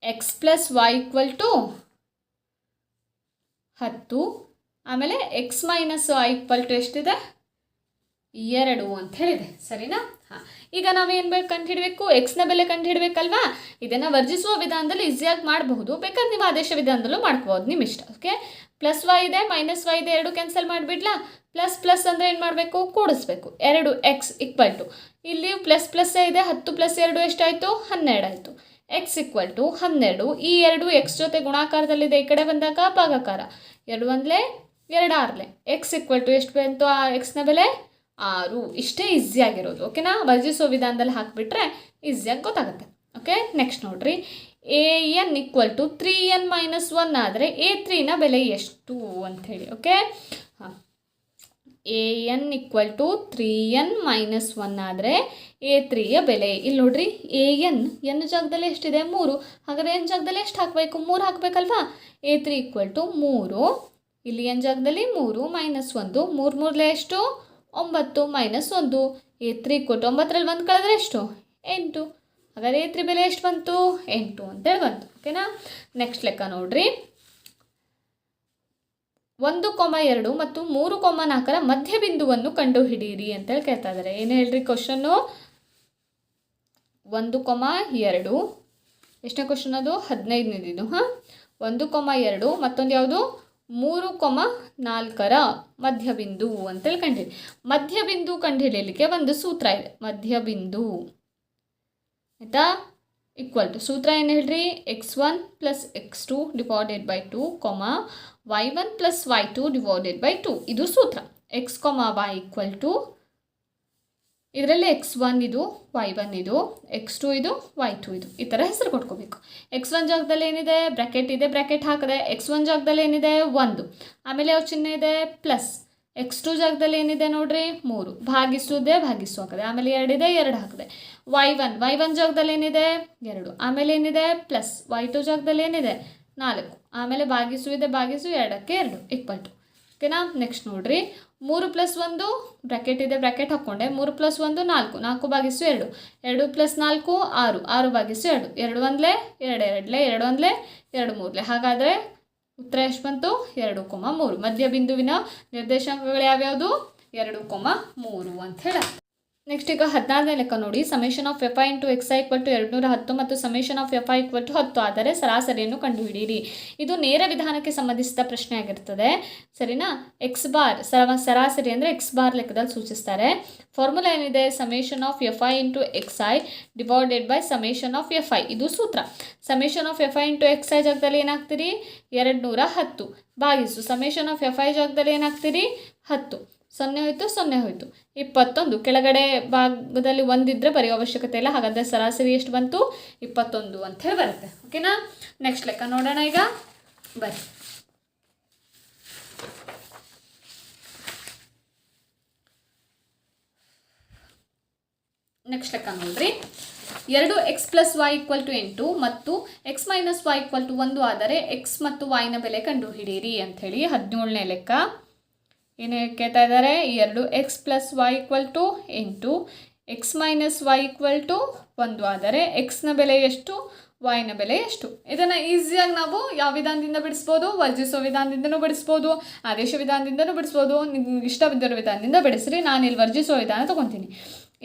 X plus Y equal to ಹತ್ತು ಆಮೇಲೆ X minus Y equal to ಎಷ್ಟಿದೆ? ಎರಡು ಅಂತ ಹೇಳಿದೆ. ಸರಿನಾ? ಹಾಂ. ಈಗ ನಾವೇನು ಬೇಕು ಕಂಡುಹಿಡಬೇಕು? ಎಕ್ಸ್ನ ಬೆಲೆ ಕಂಡುಹಿಡಬೇಕಲ್ವಾ? ಇದನ್ನು ವರ್ಜಿಸುವ ವಿಧಾನದಲ್ಲಿ ಈಸಿಯಾಗಿ ಮಾಡಬಹುದು. ಬೇಕಾದ್ರೆ ನೀವು ಆದೇಶ ವಿಧಾನದಲ್ಲೂ ಮಾಡ್ಕೋಬೋದು ನಿಮ್ಮ ಇಷ್ಟ ಓಕೆ ಪ್ಲಸ್ ವೈ ಇದೆ ಮೈನಸ್ ವೈ ಇದೆ, ಎರಡು ಕ್ಯಾನ್ಸಲ್ ಮಾಡಿಬಿಡ್ಲಾ? ಪ್ಲಸ್ ಪ್ಲಸ್ ಅಂದರೆ ಏನು ಮಾಡಬೇಕು? ಕೂಡಿಸ್ಬೇಕು. ಎರಡು ಎಕ್ಸ್ ಇಕ್ವಲ್ ಟು ಇಲ್ಲಿ ಪ್ಲಸ್ ಪ್ಲಸ್ಸೇ ಇದೆ, ಹತ್ತು ಪ್ಲಸ್ ಎರಡು ಎಷ್ಟಾಯಿತು? ಹನ್ನೆರಡು ಆಯಿತು. ಎಕ್ಸ್ ಈಕ್ವಲ್ ಟು ಹನ್ನೆರಡು. ಈ ಎರಡು ಎಕ್ಸ್ ಜೊತೆ ಗುಣಾಕಾರದಲ್ಲಿದೆ, ಈ ಕಡೆ ಬಂದಾಗ ಭಾಗಾಕಾರ. ಎರಡು ಒಂದ್ಲೆ, ಎರಡು ಆರ್ಲೆ. ಎಕ್ಸ್ ಈಕ್ವಲ್ ಟು ಎಷ್ಟು ಬಂತು ಆ ಎಕ್ಸ್ನ ಬೆಲೆ? ಆರು ಇಷ್ಟೇ ಈಸಿ ಆಗಿರೋದು ಓಕೆನಾ ವರ್ಜಿಸೋ ವಿಧಾನದಲ್ಲಿ ಹಾಕಿಬಿಟ್ರೆ ಈಸಿಯಾಗಿ ಗೊತ್ತಾಗುತ್ತೆ ಓಕೆ ನೆಕ್ಸ್ಟ್ ನೋಡ್ರಿ. A N equal to three N minus one ಆದರೆ ಎ ತ್ರೀನ ಬೆಲೆ ಎಷ್ಟು ಅಂಥೇಳಿ ಓಕೆ ಹಾಂ. A N equal to three N minus one ಆದರೆ ಎ ತ್ರೀಯ ಬೆಲೆ ಇಲ್ಲಿ ನೋಡ್ರಿ ಎ ಎನ್ ಎನ್ ಜಾಗದಲ್ಲಿ ಎಷ್ಟಿದೆ? ಮೂರು. ಹಾಗಾದ್ರೆ ಎನ್ ಜಾಗದಲ್ಲಿ ಎಷ್ಟು ಹಾಕಬೇಕು? ಮೂರು ಹಾಕಬೇಕಲ್ವಾ? ಎ ತ್ರೀ ಈಕ್ವಲ್ ಟು ಮೂರು. ಇಲ್ಲಿ ಎನ್ ಜಾಗದಲ್ಲಿ ಮೂರು ಮೈನಸ್ ಒಂದು. ಮೂರು ಮೂರಲೆ ಎಷ್ಟು? ಒಂಬತ್ತು ಮೈನಸ್ ಒಂದು. ಎ ತ್ರೀ ಕೊಟ್ಟು ಒಂಬತ್ತರಲ್ಲಿ ಒಂದು ಕಳೆದ್ರೆ ಎಷ್ಟು? ಎಂಟು. ಹಾಗಾದರೆ ಎ ತ್ರೀ ಬೆಲೆ ಎಷ್ಟು ಬಂತು? ಎಂಟು ಅಂತೇಳಿ ಬಂತು ಓಕೆನಾ ನೆಕ್ಸ್ಟ್ ಲೆಕ್ಕ ನೋಡ್ರಿ. ಒಂದು ಕೊಮ ಎರಡು ಮತ್ತು ಮೂರು ಕೊಮ ನಾಲ್ಕರ ಮಧ್ಯಬಿಂದುವನ್ನು ಕಂಡುಹಿಡಿಯಿರಿ ಅಂತೇಳಿ ಕೇಳ್ತಾ ಇದ್ದಾರೆ ಏನು ಹೇಳ್ರಿ ಕ್ವಶನ್ನು ಒಂದು ಕೊಮ ಎರಡು. ಎಷ್ಟನೇ ಕ್ವಶನ್ ಅದು? ಹದಿನೈದನೇದಿದು ಹಾಂ? ಒಂದು ಕೊಮ ಎರಡು ಮತ್ತೊಂದು ಯಾವುದು? ಮೂರು ಕೊಮ ನಾಲ್ಕರ ಮಧ್ಯಬಿಂದು ಅಂತೇಳಿ ಕಂಡಿಡಿ ಮಧ್ಯಬಿಂದು ಕಂಡುಹಿಡಿಯಲಿಕ್ಕೆ ಒಂದು ಸೂತ್ರ ಇದೆ. ಮಧ್ಯಬಿಂದು ಆಯಿತಾ? ಈಕ್ವಲ್ ಟು ಸೂತ್ರ ಏನು ಹೇಳ್ರಿ? X one plus X two divided by two comma Y one plus Y two divided by two ಇದು ಸೂತ್ರ. X comma Y equal to ಇದರಲ್ಲಿ ಎಕ್ಸ್ ಒನ್ ಇದು ವೈ ಒನ್ ಇದು ಎಕ್ಸ್ ಟು ಇದು ವೈ ಟು ಇದು. ಈ ಥರ ಹೆಸರು ಕೊಟ್ಕೋಬೇಕು. ಎಕ್ಸ್ ಒನ್ ಜಾಗದಲ್ಲಿ ಏನಿದೆ? ಬ್ರ್ಯಾಕೆಟ್ ಇದೆ ಬ್ರ್ಯಾಕೆಟ್ ಹಾಕಿದೆ. ಎಕ್ಸ್ ಒನ್ ಜಾಗದಲ್ಲಿ ಏನಿದೆ? ಒಂದು. ಆಮೇಲೆ ಯಾವ ಚಿಹ್ನೆ ಇದೆ ಪ್ಲಸ್ ಎಕ್ಸ್ ಟು ಜಾಗದಲ್ಲಿ ಏನಿದೆ ನೋಡ್ರಿ? ಮೂರು. ಭಾಗಿಸುವುದೇ ಭಾಗಿಸು ಹಾಕಿದೆ. ಆಮೇಲೆ ಎರಡಿದೆ ಎರಡು ಹಾಕಿದೆ. ವೈ ಒನ್ ವೈ ಒನ್ ಜಾಗದಲ್ಲಿ ಏನಿದೆ? ಎರಡು. ಆಮೇಲೆ ಏನಿದೆ? ಪ್ಲಸ್ ವೈ ಟು ಜಾಗದಲ್ಲಿ ಏನಿದೆ? ನಾಲ್ಕು. ಆಮೇಲೆ ಭಾಗಿಸು ಇದೆ ಭಾಗಿಸು ಎರಡಕ್ಕೆ ಎರಡು. ಇಪ್ಪತ್ತು. ಓಕೆನಾ? ನೆಕ್ಸ್ಟ್ ನೋಡ್ರಿ. ಮೂರು ಪ್ಲಸ್ ಒಂದು ಬ್ರ್ಯಾಕೆಟ್ ಇದೆ ಬ್ರ್ಯಾಕೆಟ್ ಹಾಕ್ಕೊಂಡೆ ಮೂರು ಪ್ಲಸ್ ಒಂದು ನಾಲ್ಕು ನಾಲ್ಕು ಭಾಗಿಸು ಎರಡು. ಎರಡು ಪ್ಲಸ್ ನಾಲ್ಕು, ಆರು. ಆರು ಭಾಗಿಸು ಎರಡು. ಎರಡು ಒಂದಲೇ, ಎರಡು ಎರಡಲೇ, ಎರಡು ಒಂದಲೇ, ಎರಡು ಮೂರಲೇ. ಹಾಗಾದರೆ ಉತ್ತರ ಎಷ್ಟು ಬಂತು? ಎರಡು ಕೊಮ ಮೂರು. ಮಧ್ಯ ಬಿಂದುವಿನ ನಿರ್ದೇಶಾಂಕಗಳು ಯಾವ್ಯಾವುದು? ಎರಡು ಕೊಮ ಮೂರು ಅಂತ ಹೇಳ ನೆಕ್ಸ್ಟ್ ಈಗ ಹದಿನಾರನೇ ಲೆಕ್ಕ ನೋಡಿ. Summation of F I into X I equal to ಎರಡು ನೂರ ಹತ್ತು ಮತ್ತು summation of F I equal to ಹತ್ತು ಆದರೆ ಸರಾಸರಿಯನ್ನು ಕಂಡುಹಿಡಿಯಿರಿ ಇದು ನೇರ ವಿಧಾನಕ್ಕೆ ಸಂಬಂಧಿಸಿದ ಪ್ರಶ್ನೆ ಆಗಿರ್ತದೆ. ಸರಿನಾ? ಎಕ್ಸ್ ಬಾರ್ ಸರ, ಸರಾಸರಿ ಅಂದರೆ ಎಕ್ಸ್ ಬಾರ್ ಲೆಕ್ಕದಲ್ಲಿ ಸೂಚಿಸ್ತಾರೆ. ಫಾರ್ಮುಲಾ ಏನಿದೆ? Summation of F I into X I divided by summation of F I ಇದು ಸೂತ್ರ. Summation of F I into X I ಜಾಗದಲ್ಲಿ ಏನಾಗ್ತೀರಿ? ಎರಡು ನೂರ ಹತ್ತು ಭಾಗಿಸು. ಸಮೇಷನ್ ಆಫ್ ಎಫ್ ಐ ಜಾಗದಲ್ಲಿ ಏನಾಗ್ತೀರಿ? ಹತ್ತು. ಸೊನ್ನೆ ಹೋಯಿತು ಸೊನ್ನೆ ಹೋಯಿತು. ಇಪ್ಪತ್ತೊಂದು, ಕೆಳಗಡೆ ಭಾಗದಲ್ಲಿ ಒಂದಿದ್ರೆ ಬರೆಯೋ ಅವಶ್ಯಕತೆ ಇಲ್ಲ, ಹಾಗಾದರೆ ಸರಾಸರಿ ಎಷ್ಟು ಬಂತು? ಇಪ್ಪತ್ತೊಂದು ಅಂತ ಹೇಳಿ ಬರುತ್ತೆ. ಓಕೆನಾ ನೆಕ್ಸ್ಟ್ ಲೆಕ್ಕ ನೋಡೋಣ ಈಗ. ಬರ್ರಿ. ನೆಕ್ಸ್ಟ್ ಲೆಕ್ಕ ನೋಡ್ರಿ. ಎರಡು X plus Y equal to ಎಂಟು ಮತ್ತು X minus Y equal to ಒಂದು ಆದರೆ ಎಕ್ಸ್ ಮತ್ತು ವೈನ ಬೆಲೆ ಕಂಡುಹಿಡಿಯಿರಿ ಅಂಥೇಳಿ ಹದಿನೇಳನೇ ಲೆಕ್ಕ. ಏನು ಕೇಳ್ತಾ ಇದ್ದಾರೆ ಎರಡು X plus Y equal to ಎಂಟು X minus Y equal to ಒಂದು. ಆದರೆ ಎಕ್ಸ್ನ ಬೆಲೆ ಎಷ್ಟು? ವೈನ ಬೆಲೆ ಎಷ್ಟು? ಇದನ್ನು ಈಸಿಯಾಗಿ ನಾವು ಯಾವ ವಿಧಾನದಿಂದ ಬಿಡಿಸ್ಬೋದು? ವರ್ಜಿಸೋ ವಿಧಾನದಿಂದನೂ ಬಿಡಿಸ್ಬೋದು, ಆದೇಶ ವಿಧಾನದಿಂದನೂ ಬಿಡಿಸ್ಬೋದು. ನಿಮ್ಗೆ ಇಷ್ಟ ಬಿದ್ದಿರೋ ವಿಧಾನದಿಂದ ಬಿಡಿಸ್ರಿ. ನಾನು ಇಲ್ಲಿ ವರ್ಜಿಸೋ ವಿಧಾನ ತೊಗೊತೀನಿ.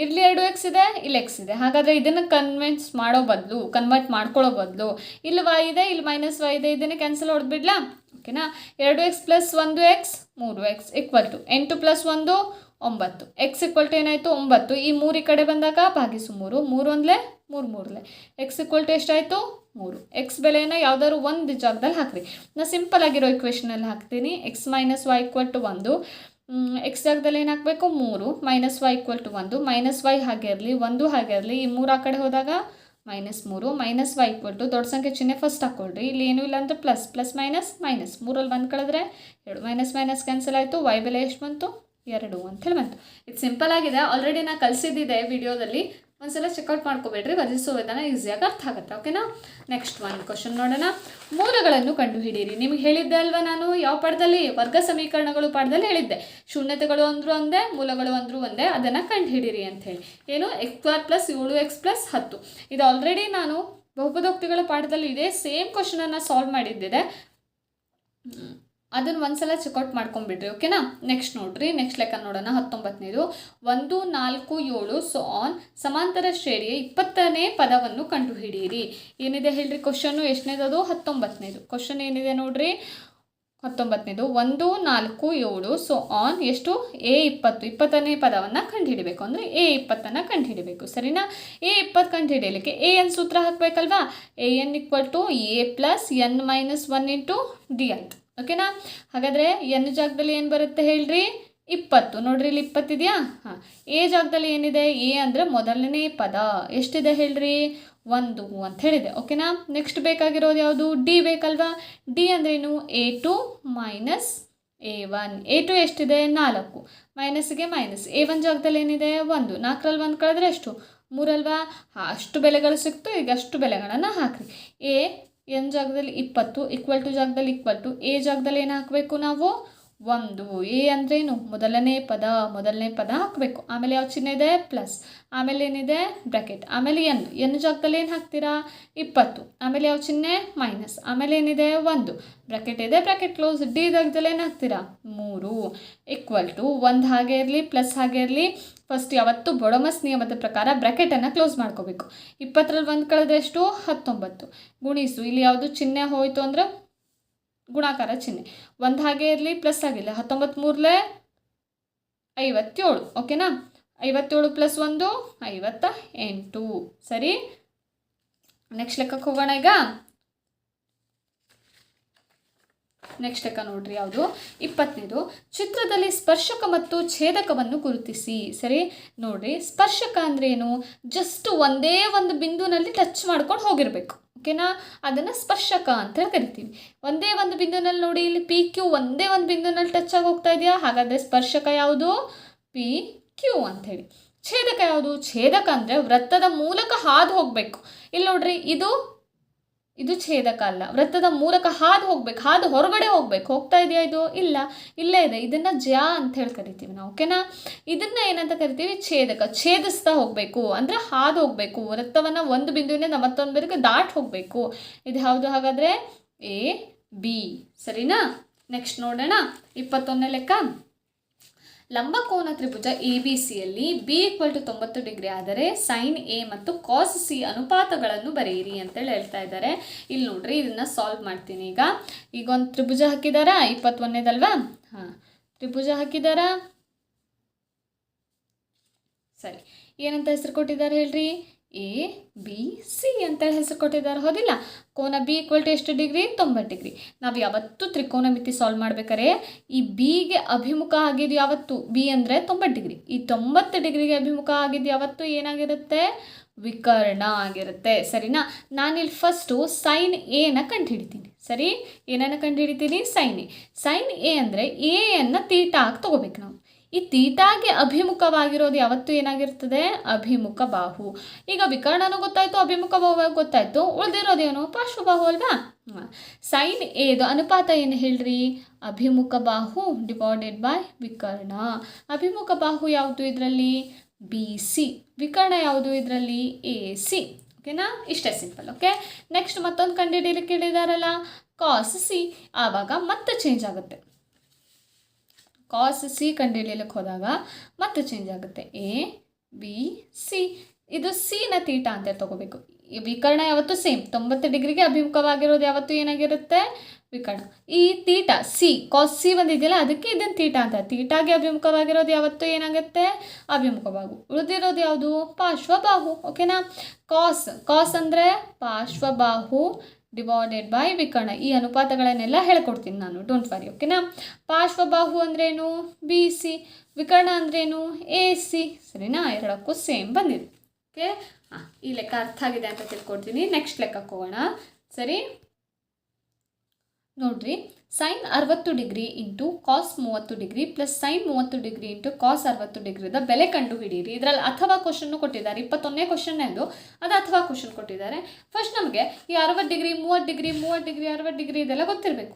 ಇಲ್ಲಿ ಎರಡು ಎಕ್ಸ್ ಇದೆ, ಇಲ್ಲಿ ಎಕ್ಸ್ ಇದೆ. ಹಾಗಾದರೆ ಇದನ್ನು ಕನ್ವೆನ್ಸ್ ಮಾಡೋ ಬದಲು ಕನ್ವರ್ಟ್ ಮಾಡ್ಕೊಳ್ಳೋ ಬದಲು, ಇಲ್ಲಿ ವೈ ಇದೆ, ಇಲ್ಲಿ ಮೈನಸ್ ವೈ ಇದೆ, ಇದನ್ನು ಕ್ಯಾನ್ಸಲ್ ಹೊಡೆದ್ಬಿಡ್ಲಾ ಓಕೆನಾ ಎರಡು ಎಕ್ಸ್ ಪ್ಲಸ್ ಒಂದು ಎಕ್ಸ್ ಮೂರು ಎಕ್ಸ್ ಇಕ್ವಲ್ ಟು ಎಂಟು ಪ್ಲಸ್ ಒಂದು, ಒಂಬತ್ತು. ಎಕ್ಸ್ ಈಕ್ವಲ್ ಟು ಏನಾಯಿತು? ಒಂಬತ್ತು. ಈ ಮೂರು ಈ ಕಡೆ ಬಂದಾಗ ಭಾಗಿಸು ಮೂರು. ಮೂರು ಒಂದಲೇ ಮೂರು ಮೂರಲೆ. ಎಕ್ಸ್ ಇಕ್ವಲ್ ಟು ಎಷ್ಟಾಯಿತು? ಮೂರು. ಎಕ್ಸ್ ಬೆಲೆಯನ್ನು ಯಾವ್ದಾದ್ರು ಒಂದು ಜಾಗದಲ್ಲಿ ಹಾಕ್ರಿ. ನಾ ಸಿಂಪಲ್ ಆಗಿರೋ ಇಕ್ವೇಷನಲ್ಲಿ ಹಾಕ್ತೀನಿ. X minus Y equal to ಒಂದು. ಎಕ್ಸ್ ಜಾಗದಲ್ಲಿ ಏನಾಗಬೇಕು? ಮೂರು. ಮೈನಸ್ ವೈ ಈಕ್ವಲ್ ಟು ಒಂದು. ಮೈನಸ್ ವೈ ಹಾಗೆ ಇರಲಿ, ಒಂದು ಹಾಗೆ ಇರಲಿ. ಈ ಮೂರು ಆ ಕಡೆ ಹೋದಾಗ ಮೈನಸ್ ಮೂರು. ಮೈನಸ್ ವೈ ಈಕ್ವಲ್ ಟು ದೊಡ್ಡ ಸಂಖ್ಯೆ ಚಿಹ್ನೆ ಫಸ್ಟ್ ಹಾಕ್ಕೊಳ್ರಿ. ಇಲ್ಲಿ ಏನೂ ಇಲ್ಲ ಅಂತ ಪ್ಲಸ್ ಪ್ಲಸ್ ಮೈನಸ್ ಮೈನಸ್ ಮೂರಲ್ಲಿ ಒಂದು ಕಳೆದ್ರೆ ಎರಡು ಮೈನಸ್ ಮೈನಸ್ ಕ್ಯಾನ್ಸಲ್ ಆಯಿತು. ವೈ ಬೆಲೆ ಎಷ್ಟು ಬಂತು? ಎರಡು ಅಂತೇಳಿ ಬಂತು. ಇದು ಸಿಂಪಲ್ ಆಗಿದೆ. ಆಲ್ರೆಡಿ ನಾನು ಕಲಿಸಿದ್ದಿದೆ ವಿಡಿಯೋದಲ್ಲಿ ಒಂದ್ಸಲ ಚೆಕ್ಔಟ್ ಮಾಡ್ಕೋಬೇಡ್ರಿ ವರ್ಜಿಸುವ ವಿಧಾನ ಈಸಿಯಾಗಿ ಅರ್ಥ ಆಗುತ್ತೆ ಓಕೆನಾ ನೆಕ್ಸ್ಟ್ ಒಂದು ಕ್ವಶನ್ ನೋಡೋಣ. ಮೂಲಗಳನ್ನು ಕಂಡುಹಿಡಿಯಿರಿ. ನಿಮ್ಗೆ ಹೇಳಿದ್ದೆ ಅಲ್ವಾ ನಾನು? ಯಾವ ಪಾಠದಲ್ಲಿ? ವರ್ಗ ಸಮೀಕರಣಗಳು ಪಾಠದಲ್ಲಿ ಹೇಳಿದ್ದೆ. ಶೂನ್ಯತೆಗಳು ಅಂದರೂ ಒಂದೇ, ಮೂಲಗಳು ಅಂದರೂ ಒಂದೇ, ಅದನ್ನು ಕಂಡುಹಿಡಿಯಿರಿ ಅಂತ ಹೇಳಿ. ಏನು? ಎಕ್ಸ್ ಸ್ಕ್ವೇರ್ ಪ್ಲಸ್ ಏಳು ಎಕ್ಸ್ ಪ್ಲಸ್ ಹತ್ತು. ಇದು ಆಲ್ರೆಡಿ ನಾನು ಬಹುಪದೋಕ್ತಿಗಳ ಪಾಠದಲ್ಲಿ ಇದೇ ಸೇಮ್ ಕ್ವಶನನ್ನು ಸಾಲ್ವ್ ಮಾಡಿದ್ದಿದೆ. ಅದನ್ನು ಒಂದ್ಸಲ ಚೆಕ್ಔಟ್ ಮಾಡ್ಕೊಂಬಿಡ್ರಿ ಓಕೆನಾ ನೆಕ್ಸ್ಟ್ ನೋಡ್ರಿ ನೆಕ್ಸ್ಟ್ ಲೆಕ್ಕ ನೋಡೋಣ, ಹತ್ತೊಂಬತ್ತನೇದು. ಒಂದು, ನಾಲ್ಕು, ಏಳು ಸೊ ಆನ್ ಸಮಾಂತರ ಶ್ರೇಣಿಯ ಇಪ್ಪತ್ತನೇ ಪದವನ್ನು ಕಂಡುಹಿಡಿಯಿರಿ. ಏನಿದೆ ಹೇಳ್ರಿ ಕ್ವಶನ್ನು ಎಷ್ಟನೇದದು? ಹತ್ತೊಂಬತ್ತನೇದು. ಕ್ವಶನ್ ಏನಿದೆ ನೋಡ್ರಿ? ಹತ್ತೊಂಬತ್ತನೇದು. ಒಂದು, ನಾಲ್ಕು, ಏಳು ಸೊ ಆನ್ ಎಷ್ಟು? ಎ ಇಪ್ಪತ್ತು. ಇಪ್ಪತ್ತನೇ ಪದವನ್ನು ಕಂಡುಹಿಡಬೇಕು. ಅಂದರೆ ಎ ಇಪ್ಪತ್ತನ್ನು ಕಂಡುಹಿಡಬೇಕು. ಸರಿನಾ? ಎ ಇಪ್ಪತ್ತು ಕಂಡುಹಿಡಿಯಲಿಕ್ಕೆ ಎ ಎನ್ ಸೂತ್ರ ಹಾಕಬೇಕಲ್ವಾ? A N equal to A plus N minus one into D ಆಯ್ತು ಓಕೆನಾ ಹಾಗಾದರೆ ಎನ್ ಜಾಗದಲ್ಲಿ ಏನು ಬರುತ್ತೆ ಹೇಳ್ರಿ? ಇಪ್ಪತ್ತು. ನೋಡ್ರಿ ಇಲ್ಲಿ ಇಪ್ಪತ್ತಿದೆಯಾ ಹಾಂ. ಎ ಜಾಗದಲ್ಲಿ ಏನಿದೆ? ಎ ಅಂದರೆ ಮೊದಲನೇ ಪದ. ಎಷ್ಟಿದೆ ಹೇಳ್ರಿ? ಒಂದು ಅಂತ ಹೇಳಿದೆ. ಓಕೆನಾ ನೆಕ್ಸ್ಟ್ ಬೇಕಾಗಿರೋದು ಯಾವುದು? ಡಿ ಬೇಕಲ್ವಾ? ಡಿ ಅಂದ್ರೇನು a two minus a one a two ಎಷ್ಟಿದೆ? ನಾಲ್ಕು. ಮೈನಸ್ಗೆ ಮೈನಸ್ ಎ ಒನ್ ಜಾಗದಲ್ಲಿ ಏನಿದೆ? ಒಂದು. ನಾಲ್ಕರಲ್ಲಿ ಒಂದು ಕಳೆದ್ರೆ ಎಷ್ಟು? ಮೂರಲ್ವಾ? ಅಷ್ಟು ಬೆಲೆಗಳು ಸಿಕ್ತು. ಈಗ ಅಷ್ಟು ಬೆಲೆಗಳನ್ನು ಹಾಕ್ರಿ. ಎ ಎನ್ ಜಾಗದಲ್ಲಿ ಇಪ್ಪತ್ತು ಈಕ್ವಲ್ ಟು ಜಾಗದಲ್ಲಿ ಈಕ್ವಲ್ ಟು ಎ ಜಾಗದಲ್ಲಿ ಏನು ಹಾಕಬೇಕು ನಾವು? ಒಂದು. ಎ ಅಂದ್ರೇನು ಮೊದಲನೇ ಪದ ಮೊದಲನೇ ಪದ ಹಾಕಬೇಕು. ಆಮೇಲೆ ಯಾವ ಚಿಹ್ನೆ ಇದೆ? ಪ್ಲಸ್ ಆಮೇಲೆ ಏನಿದೆ? ಬ್ರ್ಯಾಕೆಟ್ ಆಮೇಲೆ ಎನ್. ಎನ್ ಜಾಗದಲ್ಲಿ ಏನು ಹಾಕ್ತೀರಾ? ಇಪ್ಪತ್ತು. ಆಮೇಲೆ ಯಾವ ಚಿಹ್ನೆ? ಮೈನಸ್ ಆಮೇಲೆ ಏನಿದೆ? ಒಂದು. ಬ್ರ್ಯಾಕೆಟ್ ಇದೆ ಬ್ರ್ಯಾಕೆಟ್ ಕ್ಲೋಸ್ ಡಿ ಜಾಗದಲ್ಲಿ ಏನು ಹಾಕ್ತೀರಾ? ಮೂರು. ಈಕ್ವಲ್ ಟು ಒಂದು ಹಾಗೆ ಇರಲಿ ಪ್ಲಸ್ ಹಾಗೆ ಇರಲಿ. ಫಸ್ಟ್ ಯಾವತ್ತು ಬೊಡಮಸ್ ನಿಯಮದ ಪ್ರಕಾರ ಬ್ರ್ಯಾಕೆಟನ್ನು ಕ್ಲೋಸ್ ಮಾಡ್ಕೋಬೇಕು. ಇಪ್ಪತ್ತರಲ್ಲಿ ಒಂದು ಕಳೆದಷ್ಟು ಹತ್ತೊಂಬತ್ತು. ಗುಣಿಸು, ಇಲ್ಲಿ ಯಾವುದು ಚಿಹ್ನೆ ಹೋಯಿತು ಅಂದ್ರೆ ಗುಣಾಕಾರ ಚಿಹ್ನೆ. ಒಂದು ಹಾಗೆ ಇರಲಿ ಪ್ಲಸ್ ಆಗಿಲ್ಲ ಹತ್ತೊಂಬತ್ತು ಮೂರಲೆ ಐವತ್ತೇಳು ಓಕೆನಾ ಐವತ್ತೇಳು ಪ್ಲಸ್ ಒಂದು, ಐವತ್ತ ಎಂಟು. ಸರಿ? ನೆಕ್ಸ್ಟ್ ಲೆಕ್ಕಕ್ಕೆ ಹೋಗೋಣ ಈಗ. ನೆಕ್ಸ್ಟ್ ಅಕ್ಕ ನೋಡ್ರಿ ಯಾವುದು? ಇಪ್ಪತ್ತನೇದು, ಚಿತ್ರದಲ್ಲಿ ಸ್ಪರ್ಶಕ ಮತ್ತು ಛೇದಕವನ್ನು ಗುರುತಿಸಿ. ಸರಿ? ನೋಡ್ರಿ, ಸ್ಪರ್ಶಕ ಅಂದ್ರೆ ಏನು ಜಸ್ಟ್ ಒಂದೇ ಒಂದು ಬಿಂದುನಲ್ಲಿ ಟಚ್ ಮಾಡ್ಕೊಂಡು ಹೋಗಿರಬೇಕು. ಓಕೆನಾ ಅದನ್ನು ಸ್ಪರ್ಶಕ ಅಂತೇಳಿ ಕರಿತೀವಿ. ಒಂದೇ ಒಂದು ಬಿಂದುನಲ್ಲಿ ನೋಡಿ, ಇಲ್ಲಿ ಪಿ ಕ್ಯೂ ಒಂದೇ ಒಂದು ಬಿಂದುನಲ್ಲಿ ಟಚ್ ಆಗಿ ಹೋಗ್ತಾ ಇದೆಯಾ? ಹಾಗಾದರೆ ಸ್ಪರ್ಶಕ ಯಾವುದು? ಪಿ ಕ್ಯೂ ಹೇಳಿ ಛೇದಕ ಯಾವುದು? ಛೇದಕ ಅಂದರೆ ವೃತ್ತದ ಮೂಲಕ ಹಾದು ಹೋಗಬೇಕು. ಇಲ್ಲಿ ನೋಡ್ರಿ, ಇದು ಇದು ಛೇದಕ ಅಲ್ಲ. ವೃತ್ತದ ಮೂಲಕ ಹಾದು ಹೋಗ್ಬೇಕು, ಹಾದು ಹೊರಗಡೆ ಹೋಗ್ಬೇಕು. ಹೋಗ್ತಾ ಇದೆಯಾ ಇದು? ಇಲ್ಲ. ಇಲ್ಲೇ ಇದೆ. ಇದನ್ನು ಜ್ಯಾ ಅಂತ ಹೇಳಿ ಕರಿತೀವಿ ನಾವು ಓಕೆನಾ ಇದನ್ನ ಏನಂತ ಕರಿತೀವಿ? ಛೇದಕ. ಛೇದಿಸ್ತಾ ಹೋಗಬೇಕು. ಅಂದ್ರೆ ಹಾದು ಹೋಗಬೇಕು. ವೃತ್ತವನ್ನ ಒಂದು ಬಿಂದುವಿನಿಂದ ಮತ್ತೊಂದು ಬಿಂದುಗೆ ದಾಟ್ ಹೋಗಬೇಕು. ಇದು ಯಾವುದು ಹಾಗಾದರೆ? ಎ ಬಿ ಸರಿನಾ? ನೆಕ್ಸ್ಟ್ ನೋಡೋಣ. ಇಪ್ಪತ್ತೊಂದನೇ ಲೆಕ್ಕ. ಲಂಬಕೋನ ತ್ರಿಭುಜ ಎ ಬಿ ಸಿಯಲ್ಲಿ ಬಿ ಈಕ್ವಲ್ ಟು ತೊಂಬತ್ತು ಡಿಗ್ರಿ ಆದರೆ ಸೈನ್ ಎ ಮತ್ತು ಕಾಸ್ ಸಿ ಅನುಪಾತಗಳನ್ನು ಬರೆಯಿರಿ ಅಂತೇಳಿ ಹೇಳ್ತಾ ಇದ್ದಾರೆ. ಇಲ್ಲಿ ನೋಡ್ರಿ, ಇದನ್ನ ಸಾಲ್ವ್ ಮಾಡ್ತೀನಿ ಈಗ. ಈಗ ಒಂದು ತ್ರಿಭುಜ ಹಾಕಿದಾರಾ? ಇಪ್ಪತ್ತೊಂದನೇದಲ್ವಾ ಹಾಂ. ತ್ರಿಭುಜ ಹಾಕಿದಾರ? ಸರಿ. ಏನಂತ ಹೆಸರು ಕೊಟ್ಟಿದ್ದಾರೆ ಹೇಳ್ರಿ? ಎ ಬಿ ಸಿ ಅಂತ ಹೆಸರು ಕೊಟ್ಟಿದ್ದಾರೆ, ಹೌದಿಲ್ಲ? ಕೋನ ಬಿ ಈಕ್ವಲ್ ಟು ಎಷ್ಟು ಡಿಗ್ರಿ ತೊಂಬತ್ತು ಡಿಗ್ರಿ ನಾವು ಯಾವತ್ತೂ ತ್ರಿಕೋನ ಮಿತಿ ಸಾಲ್ವ್ ಮಾಡ್ಬೇಕಾದ್ರೆ ಈ ಬಿಗೆ ಅಭಿಮುಖ ಆಗಿದ್ದು ಯಾವತ್ತು? ಬಿ ಅಂದರೆ ತೊಂಬತ್ತು ಡಿಗ್ರಿ ಈ ತೊಂಬತ್ತು ಡಿಗ್ರಿಗೆ ಅಭಿಮುಖ ಆಗಿದ್ದು ಯಾವತ್ತು ಏನಾಗಿರುತ್ತೆ? ವಿಕರ್ಣ ಆಗಿರುತ್ತೆ. ಸರಿನಾ? ನಾನಿಲ್ಲಿ ಫಸ್ಟು ಸೈನ್ ಎನ ಕಂಡುಹಿಡಿತೀನಿ. ಸರಿ? ಏನನ್ನು ಕಂಡುಹಿಡಿತೀನಿ? ಸೈನ್ ಎ ಸೈನ್ ಎ ಅಂದರೆ ಎಯನ್ನು ತೀಟ ಆಗಿ ತಗೋಬೇಕು ನಾವು. ಈ ತೀಟಾಗೆ ಅಭಿಮುಖವಾಗಿರೋದು ಯಾವತ್ತು ಏನಾಗಿರ್ತದೆ? ಅಭಿಮುಖ ಬಾಹು. ಈಗ ವಿಕರ್ಣನೂ ಗೊತ್ತಾಯ್ತು, ಅಭಿಮುಖ ಬಾಹು ಗೊತ್ತಾಯ್ತು? ಉಳಿದಿರೋದೇನು? ಪಾರ್ಶ್ವಬಾಹು ಅಲ್ವಾ? ಸೈನ್ ಏದು ಅನುಪಾತ ಏನು ಹೇಳ್ರಿ? ಅಭಿಮುಖ ಬಾಹು ಡಿವೈಡೆಡ್ ಬೈ ವಿಕರ್ಣ. ಅಭಿಮುಖ ಬಾಹು ಯಾವುದು ಇದರಲ್ಲಿ? B, C. ವಿಕರ್ಣ ಯಾವುದು ಇದರಲ್ಲಿ? A, C. ಓಕೆನಾ? ಇಷ್ಟೇ ಸಿಂಪಲ್, ಓಕೆ? ನೆಕ್ಸ್ಟ್ ಮತ್ತೊಂದು ಕಂಡುಹಿಡಿಯಲಿಕ್ಕೆ ಹೇಳಿದಾರಲ್ಲ ಕಾಸ್ ಸಿ. ಆವಾಗ ಮತ್ತೆ ಚೇಂಜ್ ಆಗುತ್ತೆ. ಕಾಸ್ ಸಿ ಕಂಡುಹಿಡಿಯಲಿಕ್ಕೆ ಹೋದಾಗ ಮತ್ತೆ ಚೇಂಜ್ ಆಗುತ್ತೆ. ಎ ಬಿ ಸಿ ಇದು ಸಿನ ತೀಟ ಅಂತ ತಗೋಬೇಕು. ವಿಕರ್ಣ ಯಾವತ್ತು ಸೇಮ್ ತೊಂಬತ್ತು ಡಿಗ್ರಿಗೆ ಅಭಿಮುಖವಾಗಿರೋದು ಯಾವತ್ತು ಏನಾಗಿರುತ್ತೆ? ವಿಕರ್ಣ. ಈ ತೀಟ ಸಿ ಕಾಸ್ ಸಿ ಬಂದಿದೆಯಲ್ಲ ಅದಕ್ಕೆ ಇದನ್ನು ತೀಟ ಅಂತ. ತೀಟಾಗೆ ಅಭಿಮುಖವಾಗಿರೋದು ಯಾವತ್ತು ಏನಾಗುತ್ತೆ? ಅಭಿಮುಖಬಾಹು ಉಳಿದಿರೋದು ಯಾವುದು? ಪಾರ್ಶ್ವಬಾಹು. ಓಕೆನಾ ಕಾಸ್ ಕಾಸ್ ಅಂದರೆ ಪಾರ್ಶ್ವಬಾಹು ಡಿವೈಡೆಡ್ ಬೈ ವಿಕರ್ಣ. ಈ ಅನುಪಾತಗಳನ್ನೆಲ್ಲ ಹೇಳ್ಕೊಡ್ತೀನಿ ನಾನು. ಡೋಂಟ್ ವರಿ ಓಕೆನಾ ಪಾರ್ಶ್ವಬಾಹು ಅಂದ್ರೇನು? ಬಿ ಸಿ ವಿಕರ್ಣ ಅಂದ್ರೇನು? ಎ ಸಿ ಸರಿನಾ? ಎರಡಕ್ಕೂ ಸೇಮ್ ಬಂದಿದೆ ಓಕೆ ಈ ಲೆಕ್ಕ ಅರ್ಥ ಆಗಿದೆ ಅಂತ ತಿಳ್ಕೊಡ್ತೀನಿ. ನೆಕ್ಸ್ಟ್ ಲೆಕ್ಕಕ್ಕೆ ಹೋಗೋಣ ಸರಿ? ನೋಡ್ರಿ. ಸೈನ್ ಅರವತ್ತು ಡಿಗ್ರಿ ಇಂಟು ಕಾಸ್ ಮೂವತ್ತು ಡಿಗ್ರಿ ಪ್ಲಸ್ ಸೈನ್ ಮೂವತ್ತು ಡಿಗ್ರಿ ಇಂಟು ಕಾಸ್ ಅರವತ್ತು ಡಿಗ್ರಿದ ಬೆಲೆ ಕಂಡು ಹಿಡಿಯಿರಿ ಇದರಲ್ಲಿ ಅಥವಾ ಕ್ವಶನ್ನು ಕೊಟ್ಟಿದ್ದಾರೆ. ಇಪ್ಪತ್ತೊಂದನೇ ಕ್ವಶನ್ ಎಂದು ಅದು ಅಥವಾ ಕ್ವಶನ್ ಕೊಟ್ಟಿದ್ದಾರೆ. ಫಸ್ಟ್ ನಮಗೆ ಈ ಅರವತ್ತು ಡಿಗ್ರಿ, ಮೂವತ್ತು ಡಿಗ್ರಿ ಮೂವತ್ತು ಡಿಗ್ರಿ, ಅರವತ್ತು ಡಿಗ್ರಿ ಇದೆಲ್ಲ ಗೊತ್ತಿರಬೇಕು.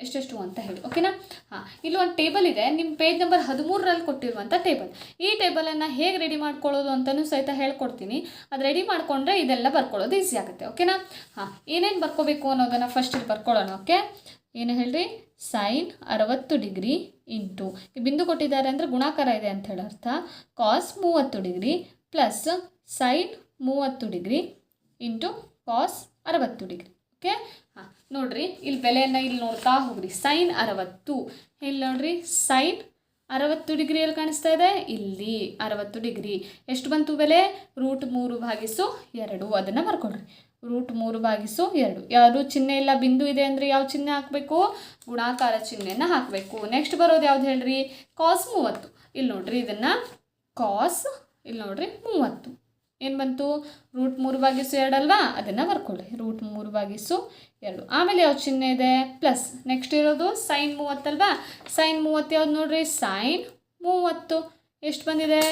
ಎಷ್ಟೆಷ್ಟು ಅಂತ ಹೇಳಿ. ಓಕೆನಾ ಹಾಂ, ಇಲ್ಲಿ ಒಂದು ಟೇಬಲ್ ಇದೆ. ನಿಮ್ಮ ಪೇಜ್ ನಂಬರ್ ಹದಿಮೂರರಲ್ಲಿ ಕೊಟ್ಟಿರುವಂಥ ಟೇಬಲ್ ಈ ಟೇಬಲನ್ನು ಹೇಗೆ ರೆಡಿ ಮಾಡ್ಕೊಳ್ಳೋದು ಅಂತಲೂ ಸಹಿತ ಹೇಳ್ಕೊಡ್ತೀನಿ. ಅದು ರೆಡಿ ಮಾಡಿಕೊಂಡ್ರೆ ಇದೆಲ್ಲ ಬರ್ಕೊಳ್ಳೋದು ಈಸಿ ಆಗುತ್ತೆ. ಓಕೆನಾ ಹಾಂ, ಏನೇನು ಬರ್ಕೋಬೇಕು ಅನ್ನೋದನ್ನು ಫಸ್ಟ್ ಇಲ್ಲಿ ಬರ್ಕೊಳ್ಳೋಣ. ಓಕೆ ಏನು ಹೇಳ್ರಿ? ಸೈನ್ ಅರವತ್ತು ಡಿಗ್ರಿ ಇಂಟು. ಬಿಂದು ಕೊಟ್ಟಿದ್ದಾರೆ ಅಂದರೆ ಗುಣಾಕಾರ ಇದೆ ಅಂತ ಹೇಳಿ ಅರ್ಥ. ಕಾಸ್ ಮೂವತ್ತು ಡಿಗ್ರಿ ಪ್ಲಸ್ ಸೈನ್ ಮೂವತ್ತು ಡಿಗ್ರಿ ಇಂಟು ಕಾಸ್ ಅರವತ್ತು ಡಿಗ್ರಿ. ಓಕೆ ಹಾಂ, ನೋಡಿರಿ ಇಲ್ಲಿ ಬೆಲೆಯನ್ನು ಇಲ್ಲಿ ನೋಡ್ತಾ ಹೋಗ್ರಿ. ಸೈನ್ ಅರವತ್ತು. ಇಲ್ಲಿ ನೋಡ್ರಿ ಸೈನ್ ಅರವತ್ತು ಡಿಗ್ರಿಯಲ್ಲಿ ಕಾಣಿಸ್ತಾ ಇದೆ. ಇಲ್ಲಿ ಅರವತ್ತು ಡಿಗ್ರಿ. ಎಷ್ಟು ಬಂತು ಬೆಲೆ? ರೂಟ್ ಮೂರು ಭಾಗಿಸು ಎರಡು. ಅದನ್ನು ಬರ್ಕೊಳ್ರಿ ರೂಟ್ ಮೂರು ಭಾಗಿಸು ಎರಡು. ಯಾರು ಚಿಹ್ನೆ ಇಲ್ಲ, ಬಿಂದು ಇದೆ ಅಂದರೆ ಯಾವ ಚಿಹ್ನೆ ಹಾಕಬೇಕು? ಗುಣಾಕಾರ ಚಿಹ್ನೆಯನ್ನು ಹಾಕಬೇಕು. ನೆಕ್ಸ್ಟ್ ಬರೋದು ಯಾವ್ದು ಹೇಳ್ರಿ? ಕಾಸ್ ಮೂವತ್ತು. ಇಲ್ಲಿ ನೋಡ್ರಿ ಇದನ್ನು ಕಾಸ್ ಇಲ್ಲಿ ನೋಡ್ರಿ ಮೂವತ್ತು. ಏನು ಬಂತು? ರೂಟ್ ಮೂರು ಭಾಗಿಸು ಎರಡಲ್ವಾ ಅದನ್ನು ಬರ್ಕೊಳ್ಳಿ. ರೂಟ್ ಮೂರು ಭಾಗಿಸು ಎರಡು. ಆಮೇಲೆ ಯಾವ ಚಿಹ್ನೆ ಇದೆ? ಪ್ಲಸ್ ನೆಕ್ಸ್ಟ್ ಇರೋದು ಸೈನ್ ಮೂವತ್ತಲ್ವಾ ಸೈನ್ ಮೂವತ್ತು ಯಾವ್ದು ನೋಡ್ರಿ? ಸೈನ್ ಮೂವತ್ತು. ಎಷ್ಟು ಬಂದಿದೆ?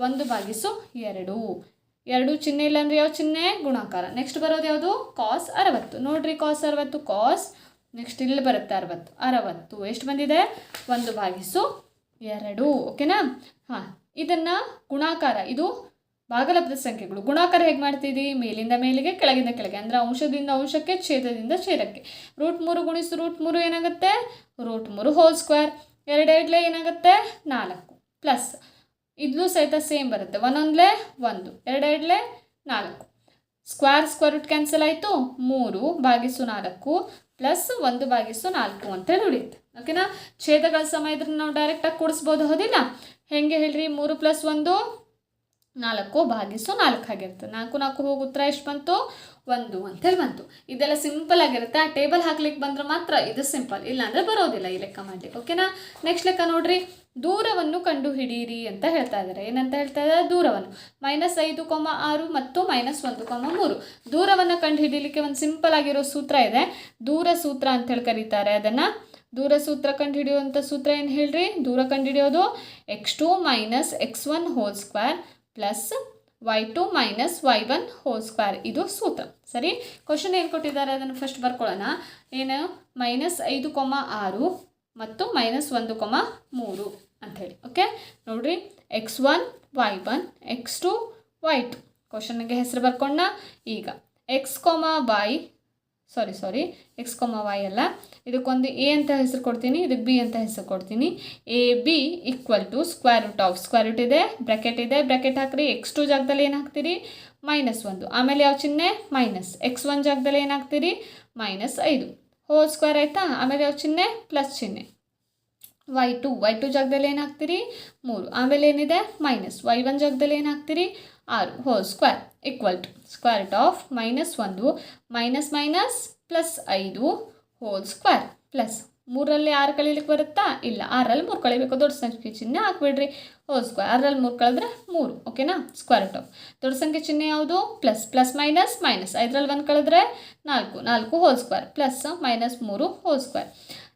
ಒಂದು ಭಾಗಿಸು ಎರಡು. ಎರಡು ಚಿಹ್ನೆ ಇಲ್ಲ ಅಂದರೆ ಯಾವ ಚಿಹ್ನೆ? ಗುಣಾಕಾರ. ನೆಕ್ಸ್ಟ್ ಬರೋದು ಯಾವುದು? ಕಾಸ್ ಅರವತ್ತು. ನೋಡ್ರಿ ಕಾಸ್ ಅರವತ್ತು ಕಾಸ್ ನೆಕ್ಸ್ಟ್ ಇಲ್ಲಿ ಬರುತ್ತೆ ಅರವತ್ತು. ಅರವತ್ತು. ಎಷ್ಟು ಬಂದಿದೆ? ಒಂದು ಭಾಗಿಸು ಎರಡು. ಓಕೆನಾ ಹಾಂ. ಇದನ್ನು ಗುಣಾಕಾರ. ಇದು ಭಾಗಲಬ್ಧ ಸಂಖ್ಯೆಗಳು. ಗುಣಾಕಾರ ಹೇಗೆ ಮಾಡ್ತಿದ್ದೀವಿ ಮೇಲಿಂದ ಮೇಲಿಗೆ, ಕೆಳಗಿಂದ ಕೆಳಗೆ. ಅಂದರೆ ಅಂಶದಿಂದ ಅಂಶಕ್ಕೆ, ಛೇದದಿಂದ ಛೇದಕ್ಕೆ. ರೂಟ್ ಮೂರು ಗುಣಿಸು ರೂಟ್ ಮೂರು ಏನಾಗುತ್ತೆ? ರೂಟ್ ಮೂರು ಹೋಲ್ ಸ್ಕ್ವೇರ್ ಎರಡೆರಡ್ಲೆ ಏನಾಗುತ್ತೆ? ನಾಲ್ಕು. ಪ್ಲಸ್ ಇದು ಸಹಿತ ಸೇಮ್ ಬರುತ್ತೆ. ಒಂದೊಂದ್ಲೆ ಒಂದು, ಎರಡೆರಡ್ಲೆ ನಾಲ್ಕು. ಸ್ಕ್ವೇರ್ ಸ್ಕ್ವೇರ್ ರೂಟ್ ಕ್ಯಾನ್ಸಲ್ ಆಯಿತು, ಮೂರು ಭಾಗಿಸು ನಾಲ್ಕು ಪ್ಲಸ್ ಒಂದು ಭಾಗಿಸು ನಾಲ್ಕು ಅಂತೇಳಿ ಉಳಿಯುತ್ತೆ. ಓಕೆನಾ ಛೇದಗಳ ಸಮ ಇದ್ರೆ ನಾವು ಡೈರೆಕ್ಟಾಗಿ ಕೂಡಿಸ್ಬೋದು, ಹೌದಿಲ್ಲ? ಹೆಂಗೆ ಹೇಳ್ರಿ? ಮೂರು ಪ್ಲಸ್ ಒಂದು ನಾಲ್ಕು ಭಾಗಿಸು ನಾಲ್ಕು ಆಗಿರುತ್ತೆ. ನಾಲ್ಕು ನಾಲ್ಕು ಹೋಗಿ ಉತ್ತರ ಎಷ್ಟು ಬಂತು? ಒಂದು ಅಂತೇಳಿ ಬಂತು. ಇದೆಲ್ಲ ಸಿಂಪಲ್ ಆಗಿರುತ್ತೆ. ಆ ಟೇಬಲ್ ಹಾಕ್ಲಿಕ್ಕೆ ಬಂದ್ರೆ ಮಾತ್ರ ಇದು ಸಿಂಪಲ್ ಇಲ್ಲಾಂದ್ರೆ ಬರೋದಿಲ್ಲ ಈ ಲೆಕ್ಕ ಮಾಡಲಿಕ್ಕೆ. ಓಕೆನಾ ನೆಕ್ಸ್ಟ್ ಲೆಕ್ಕ ನೋಡ್ರಿ. ದೂರವನ್ನು ಕಂಡುಹಿಡಿಯಿರಿ ಅಂತ ಹೇಳ್ತಾ ಇದ್ದಾರೆ ಏನಂತ ಹೇಳ್ತಾ ಇದ್ದಾರೆ ದೂರವನ್ನು. ಮೈನಸ್ ಐದು ಕೊಮ ಆರು ಮತ್ತು ಮೈನಸ್ ಒಂದು ಕೊಮ ಮೂರು. ದೂರವನ್ನು ಕಂಡುಹಿಡಿಯಲಿಕ್ಕೆ ಒಂದು ಸಿಂಪಲ್ ಆಗಿರೋ ಸೂತ್ರ ಇದೆ. ದೂರ ಸೂತ್ರ ಅಂತ ಹೇಳಿ ಕರೀತಾರೆ. ಅದನ್ನು ದೂರ ಸೂತ್ರ ಕಂಡುಹಿಡಿಯುವಂಥ ಸೂತ್ರ ಏನು ಹೇಳ್ರಿ? ದೂರ ಕಂಡುಹಿಡಿಯೋದು x two minus x one whole square plus y two minus y one whole square ಇದು ಸೂತ್ರ. ಸರಿ? ಕ್ವಶನ್ ಏನು ಕೊಟ್ಟಿದ್ದಾರೆ? ಅದನ್ನು ಫಸ್ಟ್ ಬರ್ಕೊಳ್ಳೋಣ. ಏನು? ಮೈನಸ್ ಐದು ಕೊಮ ಆರು ಮತ್ತು ಮೈನಸ್ ಒಂದು ಕೊಮ ಮೂರು. ಅಂಥೇಳಿ ಓಕೆ ನೋಡಿರಿ x one y one x two y two ಕ್ವಶನ್ಗೆ ಹೆಸರು ಬರ್ಕೊಂಡ ಈಗ x comma y sorry sorry x comma y ಅಲ್ಲ. ಇದಕ್ಕೊಂದು ಎ ಅಂತ ಹೆಸರು ಕೊಡ್ತೀನಿ, ಇದಕ್ಕೆ ಬಿ ಅಂತ ಹೆಸರು ಕೊಡ್ತೀನಿ. A B equal to square root of square root ಇದೆ ಬ್ರ್ಯಾಕೆಟ್ ಇದೆ ಬ್ರ್ಯಾಕೆಟ್ ಹಾಕ್ರಿ ಎಕ್ಸ್ ಟು ಜಾಗದಲ್ಲಿ ಏನು ಹಾಕ್ತೀರಿ? ಮೈನಸ್ ಒಂದು. ಆಮೇಲೆ ಯಾವ ಚಿಹ್ನೆ? ಮೈನಸ್ ಎಕ್ಸ್ ಒನ್ ಜಾಗದಲ್ಲಿ ಏನು ಹಾಕ್ತೀರಿ? ಮೈನಸ್ ಐದು. ಹೋಲ್ ಸ್ಕ್ವೇರ್ ಆಯಿತಾ? ಆಮೇಲೆ ಯಾವ ಚಿಹ್ನೆ? ಪ್ಲಸ್ ಚಿಹ್ನೆ. ವೈ ಟು ವೈ ಟು ಜಾಗದಲ್ಲಿ ಏನು ಹಾಕ್ತೀರಿ ಮೂರು. ಆಮೇಲೆ ಏನಿದೆ? ಮೈನಸ್ ವೈ ಒನ್ ಜಾಗದಲ್ಲಿ ಏನು ಹಾಕ್ತೀರಿ ಆರು whole square equal to square of minus ಒಂದು ಮೈನಸ್ ಮೈನಸ್ ಪ್ಲಸ್ ಐದು ಹೋಲ್ ಸ್ಕ್ವೇರ್ ಪ್ಲಸ್ ಮೂರಲ್ಲಿ ಆರು ಕಳೀಲಿಕ್ಕೆ ಬರುತ್ತಾ? ಇಲ್ಲ. ಆರಲ್ಲಿ ಮೂರು ಕಳಿಬೇಕು. ದೊಡ್ಡ ಸಂಖ್ಯೆ ಚಿಹ್ನೆ ಹಾಕ್ಬಿಡ್ರಿ. ಹೋಲ್ ಸ್ಕ್ವೇರ್ ಆರಲ್ಲಿ ಮೂರು ಕಳೆದ್ರೆ ಮೂರು. ಓಕೆನಾ ಸ್ಕ್ವೇರ್ ರೂಟ್ ಆಫ್ ದೊಡ್ಡ ಸಂಖ್ಯೆ ಚಿಹ್ನೆ ಯಾವುದು? ಪ್ಲಸ್ ಪ್ಲಸ್ ಮೈನಸ್ ಮೈನಸ್ ಐದರಲ್ಲಿ ಒಂದು ಕಳೆದ್ರೆ ನಾಲ್ಕು. ನಾಲ್ಕು ಹೋಲ್ ಸ್ಕ್ವೇರ್ ಪ್ಲಸ್ ಮೈನಸ್ ಮೂರು ಹೋಲ್ ಸ್ಕ್ವೇರ್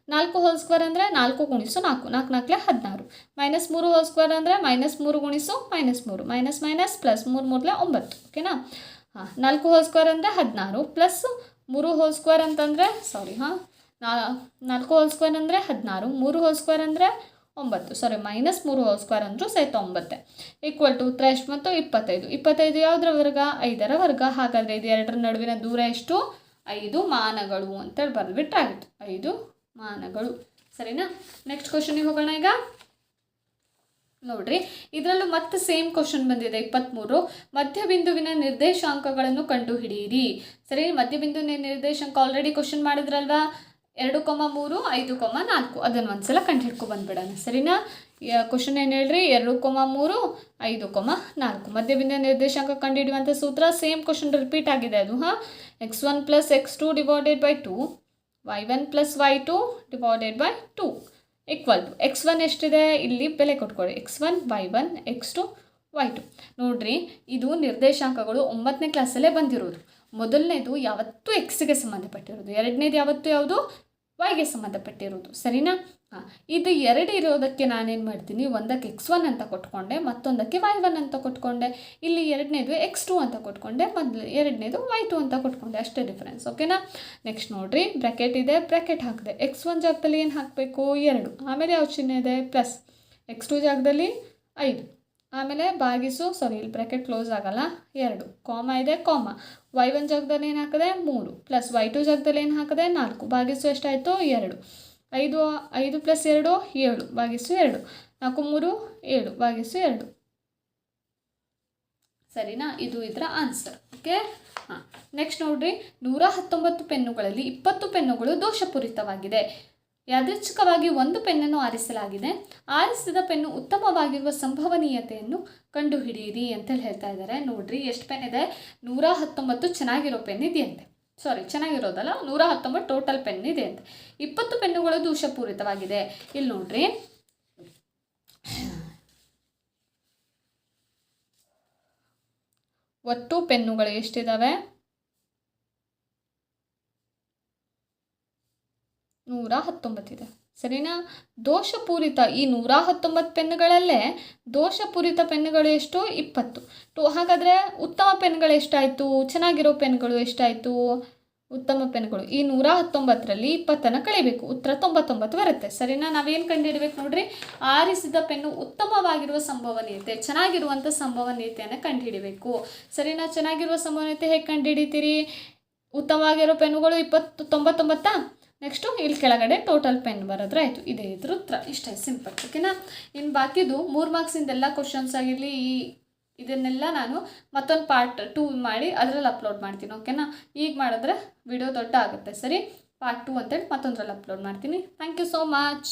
ನಾಲ್ಕು ಹೋಲ್ ಸ್ಕ್ವೇರ್ ಅಂದರೆ ನಾಲ್ಕು ಗುಣಿಸು ನಾಲ್ಕು ನಾಲ್ಕು ನಾಲ್ಕಲೆ ಹದಿನಾರು. ಮೈನಸ್ ಮೂರು ಹೋಲ್ ಸ್ಕ್ವೇರ್ ಅಂದರೆ ಮೈನಸ್ ಮೂರು ಗುಣಿಸು ಮೈನಸ್ ಮೂರು. ಮೈನಸ್ ಮೈನಸ್ ಪ್ಲಸ್ ಮೂರು ಮೂರಲೆ ಒಂಬತ್ತು ಓಕೆನಾ ಹಾಂ, ನಾಲ್ಕು ಹೋಲ್ ಸ್ಕ್ವೇರ್ ಅಂದರೆ ಹದಿನಾರು ಪ್ಲಸ್ ಮೂರು ಹೋಲ್ ಸ್ಕ್ವೇರ್ ಅಂತಂದರೆ ಸಾರಿ ಹಾಂ? ನಾಲ್ಕು ಹೋಲ್ ಸ್ಕ್ವೇರ್ ಅಂದರೆ ಹದಿನಾರು, ಮೂರು ಹೋಲ್ ಸ್ಕ್ವೇರ್ ಅಂದರೆ ಒಂಬತ್ತು ಸಾರಿ ಮೈನಸ್ ಮೂರು ಹೋಲ್ ಸ್ಕ್ವೇರ್ ಅಂದರೂ ಸಹಿತ ಒಂಬತ್ತೆ. ಈಕ್ವಲ್ ಟು ಉತ್ತರ ಎಷ್ಟು ಮತ್ತು ಇಪ್ಪತ್ತೈದು. ಇಪ್ಪತ್ತೈದು ಯಾವುದರ ವರ್ಗ? ಐದರ ವರ್ಗ. ಹಾಗಾದರೆ ಇದು ಎರಡರ ನಡುವಿನ ದೂರ ಎಷ್ಟು? ಐದು ಮಾನಗಳು ಅಂತೇಳಿ ಬರೆದ್ಬಿಟ್ಟಾಗಿತ್ತು ಐದು ಮಾನಗಳು. ಸರಿನಾ? ನೆಕ್ಸ್ಟ್ ಕ್ವಶನಿಗೆ ಹೋಗೋಣ ಈಗ. ನೋಡ್ರಿ, ಇದರಲ್ಲೂ ಮತ್ತೆ ಸೇಮ್ ಕ್ವಶನ್ ಬಂದಿದೆ ಇಪ್ಪತ್ತ್ಮೂರು ಮಧ್ಯಬಿಂದುವಿನ ನಿರ್ದೇಶಾಂಕಗಳನ್ನು ಕಂಡುಹಿಡಿಯಿರಿ. ಸರಿ ಮಧ್ಯಬಿಂದುವಿನ ನಿರ್ದೇಶಾಂಕ ಆಲ್ರೆಡಿ ಕ್ವಶನ್ ಮಾಡಿದ್ರಲ್ವಾ? ಎರಡು ಕೊಮ್ಮ ಮೂರು, ಐದು ಕೊಮ್ಮ ನಾಲ್ಕು. ಅದನ್ನು ಒಂದ್ಸಲ ಕಂಡು ಹಿಡ್ಕೊ ಬಂದ್ಬಿಡೋಣ. ಸರಿನಾ? ಕ್ವಶನ್ ಏನು ಹೇಳ್ರಿ? ಎರಡು ಕೊಮ ಮೂರು, ಐದು ಕೊಮ ನಾಲ್ಕು. ಮಧ್ಯಬಿಂದು ನಿರ್ದೇಶಾಂಕ ಕಂಡುಹಿಡಿಯುವಂಥ ಸೂತ್ರ ಸೇಮ್ ಕ್ವಶನ್ ರಿಪೀಟ್ ಆಗಿದೆ ಅದು, ಹಾಂ? X one plus x two divided by two y one plus y two divided by two equal to x one ಎಷ್ಟಿದೆ? ಇಲ್ಲಿ ಬೆಲೆ ಕೊಟ್ಕೊಳ್ಳಿ x one y one x two y two ನೋಡ್ರಿ, ಇದು ನಿರ್ದೇಶಾಂಕಗಳು ಒಂಬತ್ತನೇ ಕ್ಲಾಸಲ್ಲೇ ಬಂದಿರೋದು. ಮೊದಲನೇದು ಯಾವತ್ತೂ ಎಕ್ಸ್ಗೆ ಸಂಬಂಧಪಟ್ಟಿರೋದು. ಎರಡನೇದು ಯಾವತ್ತೂ ಯಾವುದು? ವೈಗೆ ಸಂಬಂಧಪಟ್ಟಿರೋದು. ಸರಿನಾ? ಇದು ಎರಡು ಇರೋದಕ್ಕೆ ನಾನೇನು ಮಾಡ್ತೀನಿ, ಒಂದಕ್ಕೆ ಎಕ್ಸ್ ಒನ್ ಅಂತ ಕೊಟ್ಕೊಂಡೆ, ಮತ್ತೊಂದಕ್ಕೆ ವೈ ಒನ್ ಅಂತ ಕೊಟ್ಕೊಂಡೆ. ಇಲ್ಲಿ ಎರಡನೇದು ಎಕ್ಸ್ ಟು ಅಂತ ಕೊಟ್ಕೊಂಡೆ, ಮೊದಲು ಎರಡನೇದು ವೈ ಟು ಅಂತ ಕೊಟ್ಕೊಂಡೆ, ಅಷ್ಟೇ ಡಿಫ್ರೆನ್ಸ್ ಓಕೆನಾ ನೆಕ್ಸ್ಟ್ ನೋಡಿರಿ ಬ್ರ್ಯಾಕೆಟ್ ಇದೆ ಬ್ರ್ಯಾಕೆಟ್ ಹಾಕಿದೆ. ಎಕ್ಸ್ ಒನ್ ಜಾಗದಲ್ಲಿ ಏನು ಹಾಕಬೇಕು? ಎರಡು. ಆಮೇಲೆ ಯಾವ ಚಿಹ್ನೆ ಇದೆ ಪ್ಲಸ್ ಎಕ್ಸ್ ಟು ಜಾಗದಲ್ಲಿ ಐದು. ಆಮೇಲೆ ಬಾಗಿಸು ಸಾರಿ ಇಲ್ಲಿ ಬ್ರ್ಯಾಕೆಟ್ ಕ್ಲೋಸ್ ಆಗಲ್ಲ, ಎರಡು. ಕಾಮ ಇದೆ ಕಾಮ ವೈ ಒನ್ ಜಾಗದಲ್ಲಿ ಏನು ಹಾಕಿದೆ? ಮೂರು. ಪ್ಲಸ್ ವೈ ಟು ಜಾಗದಲ್ಲಿ ಏನು ಹಾಕಿದೆ? ನಾಲ್ಕು. ಬಾಗಿಸು ಎಷ್ಟಾಯಿತು? ಎರಡು. ಐದು ಐದು ಪ್ಲಸ್ ಎರಡು, ಏಳು. ಭಾಗಿಸು ಎರಡು. ನಾಲ್ಕು, ಮೂರು, ಏಳು. ಭಾಗಿಸು ಎರಡು. ಸರಿನಾ? ಇದು ಇದರ ಆನ್ಸರ್ ಓಕೆ ಹಾಂ. ನೆಕ್ಸ್ಟ್ ನೋಡ್ರಿ. ನೂರ ಹತ್ತೊಂಬತ್ತು ಪೆನ್ನುಗಳಲ್ಲಿ ಇಪ್ಪತ್ತು ಪೆನ್ನುಗಳು ದೋಷಪೂರಿತವಾಗಿದೆ. ಯಾದೃಚ್ಛಿಕವಾಗಿ ಒಂದು ಪೆನ್ನನ್ನು ಆರಿಸಲಾಗಿದೆ. ಆರಿಸಿದ ಪೆನ್ನು ಉತ್ತಮವಾಗಿರುವ ಸಂಭವನೀಯತೆಯನ್ನು ಕಂಡುಹಿಡಿಯಿರಿ ಅಂತೇಳಿ ಹೇಳ್ತಾ ಇದ್ದಾರೆ. ನೋಡ್ರಿ, ಎಷ್ಟು ಪೆನ್ ಇದೆ? ನೂರ ಹತ್ತೊಂಬತ್ತು ಚೆನ್ನಾಗಿರೋ ಪೆನ್ ಇದೆಯಂತೆ. ಸಾರಿ ಚೆನ್ನಾಗಿರೋದಲ್ಲ? ನೂರ ಹತ್ತೊಂಬತ್ತು ಟೋಟಲ್ ಪೆನ್ ಇದೆ ಅಂತ. ಇಪ್ಪತ್ತು ಪೆನ್ನುಗಳು ದೋಷಪೂರಿತವಾಗಿದೆ. ಇಲ್ಲಿ ನೋಡ್ರಿ. ಒಟ್ಟು ಪೆನ್ನುಗಳು ಎಷ್ಟಿದ್ದಾವೆ ನೂರ ಹತ್ತೊಂಬತ್ತಿದೆ ಸರಿನಾ? ದೋಷಪೂರಿತ ಈ ನೂರ ಹತ್ತೊಂಬತ್ತು ಪೆನ್ನುಗಳಲ್ಲೇ ದೋಷಪೂರಿತ ಪೆನ್ನುಗಳು ಎಷ್ಟು? ಇಪ್ಪತ್ತು. ಟು, ಹಾಗಾದರೆ ಉತ್ತಮ ಪೆನ್ಗಳು ಎಷ್ಟಾಯಿತು? ಚೆನ್ನಾಗಿರೋ ಪೆನ್ಗಳು ಎಷ್ಟಾಯಿತು? ಉತ್ತಮ ಪೆನ್ಗಳು ಈ ನೂರ ಹತ್ತೊಂಬತ್ತರಲ್ಲಿ ಇಪ್ಪತ್ತನ್ನು ಕಳಿಬೇಕು ಉತ್ತರ ತೊಂಬತ್ತೊಂಬತ್ತು ಬರುತ್ತೆ. ಸರಿನಾ? ನಾವೇನು ಕಂಡುಹಿಡಬೇಕು ನೋಡ್ರಿ? ಆರಿಸಿದ ಪೆನ್ನು ಉತ್ತಮವಾಗಿರುವ ಸಂಭವನೀಯತೆ, ಚೆನ್ನಾಗಿರುವಂಥ ಸಂಭವನೀಯತೆಯನ್ನು ಕಂಡುಹಿಡಿಬೇಕು. ಸರಿನಾ? ಚೆನ್ನಾಗಿರುವ ಸಂಭವನೀಯತೆ ಹೇಗೆ ಕಂಡುಹಿಡಿತೀರಿ? ಉತ್ತಮವಾಗಿರೋ ಪೆನ್ನುಗಳು ಇಪ್ಪತ್ತು, ತೊಂಬತ್ತೊಂಬತ್ತಾ? ನೆಕ್ಸ್ಟು ಇಲ್ಲಿ ಕೆಳಗಡೆ ಟೋಟಲ್ ಪೆನ್ ಬರೋದ್ರೆ ಆಯಿತು. ಇದೇ ಇದ್ರ ಉತ್ತರ. ಇಷ್ಟೇ ಸಿಂಪಲ್ ಓಕೆನಾ ಇನ್ನು ಬಾಕಿದು ಮೂರು ಮಾರ್ಕ್ಸಿಂದೆಲ್ಲ ಕ್ವಶನ್ಸ್ ಆಗಿರಲಿ, ಈ ಇದನ್ನೆಲ್ಲ ನಾನು ಮತ್ತೊಂದು ಪಾರ್ಟ್ ಟೂ ಮಾಡಿ ಅದರಲ್ಲಿ ಅಪ್ಲೋಡ್ ಮಾಡ್ತೀನಿ ಓಕೆನಾ ಈಗ ಮಾಡಿದ್ರೆ ವಿಡಿಯೋ ದೊಡ್ಡ ಆಗುತ್ತೆ. ಸರಿ? ಪಾರ್ಟ್ ಟೂ ಅಂತೇಳಿ ಮತ್ತೊಂದರಲ್ಲಿ ಅಪ್ಲೋಡ್ ಮಾಡ್ತೀನಿ. Thank you so much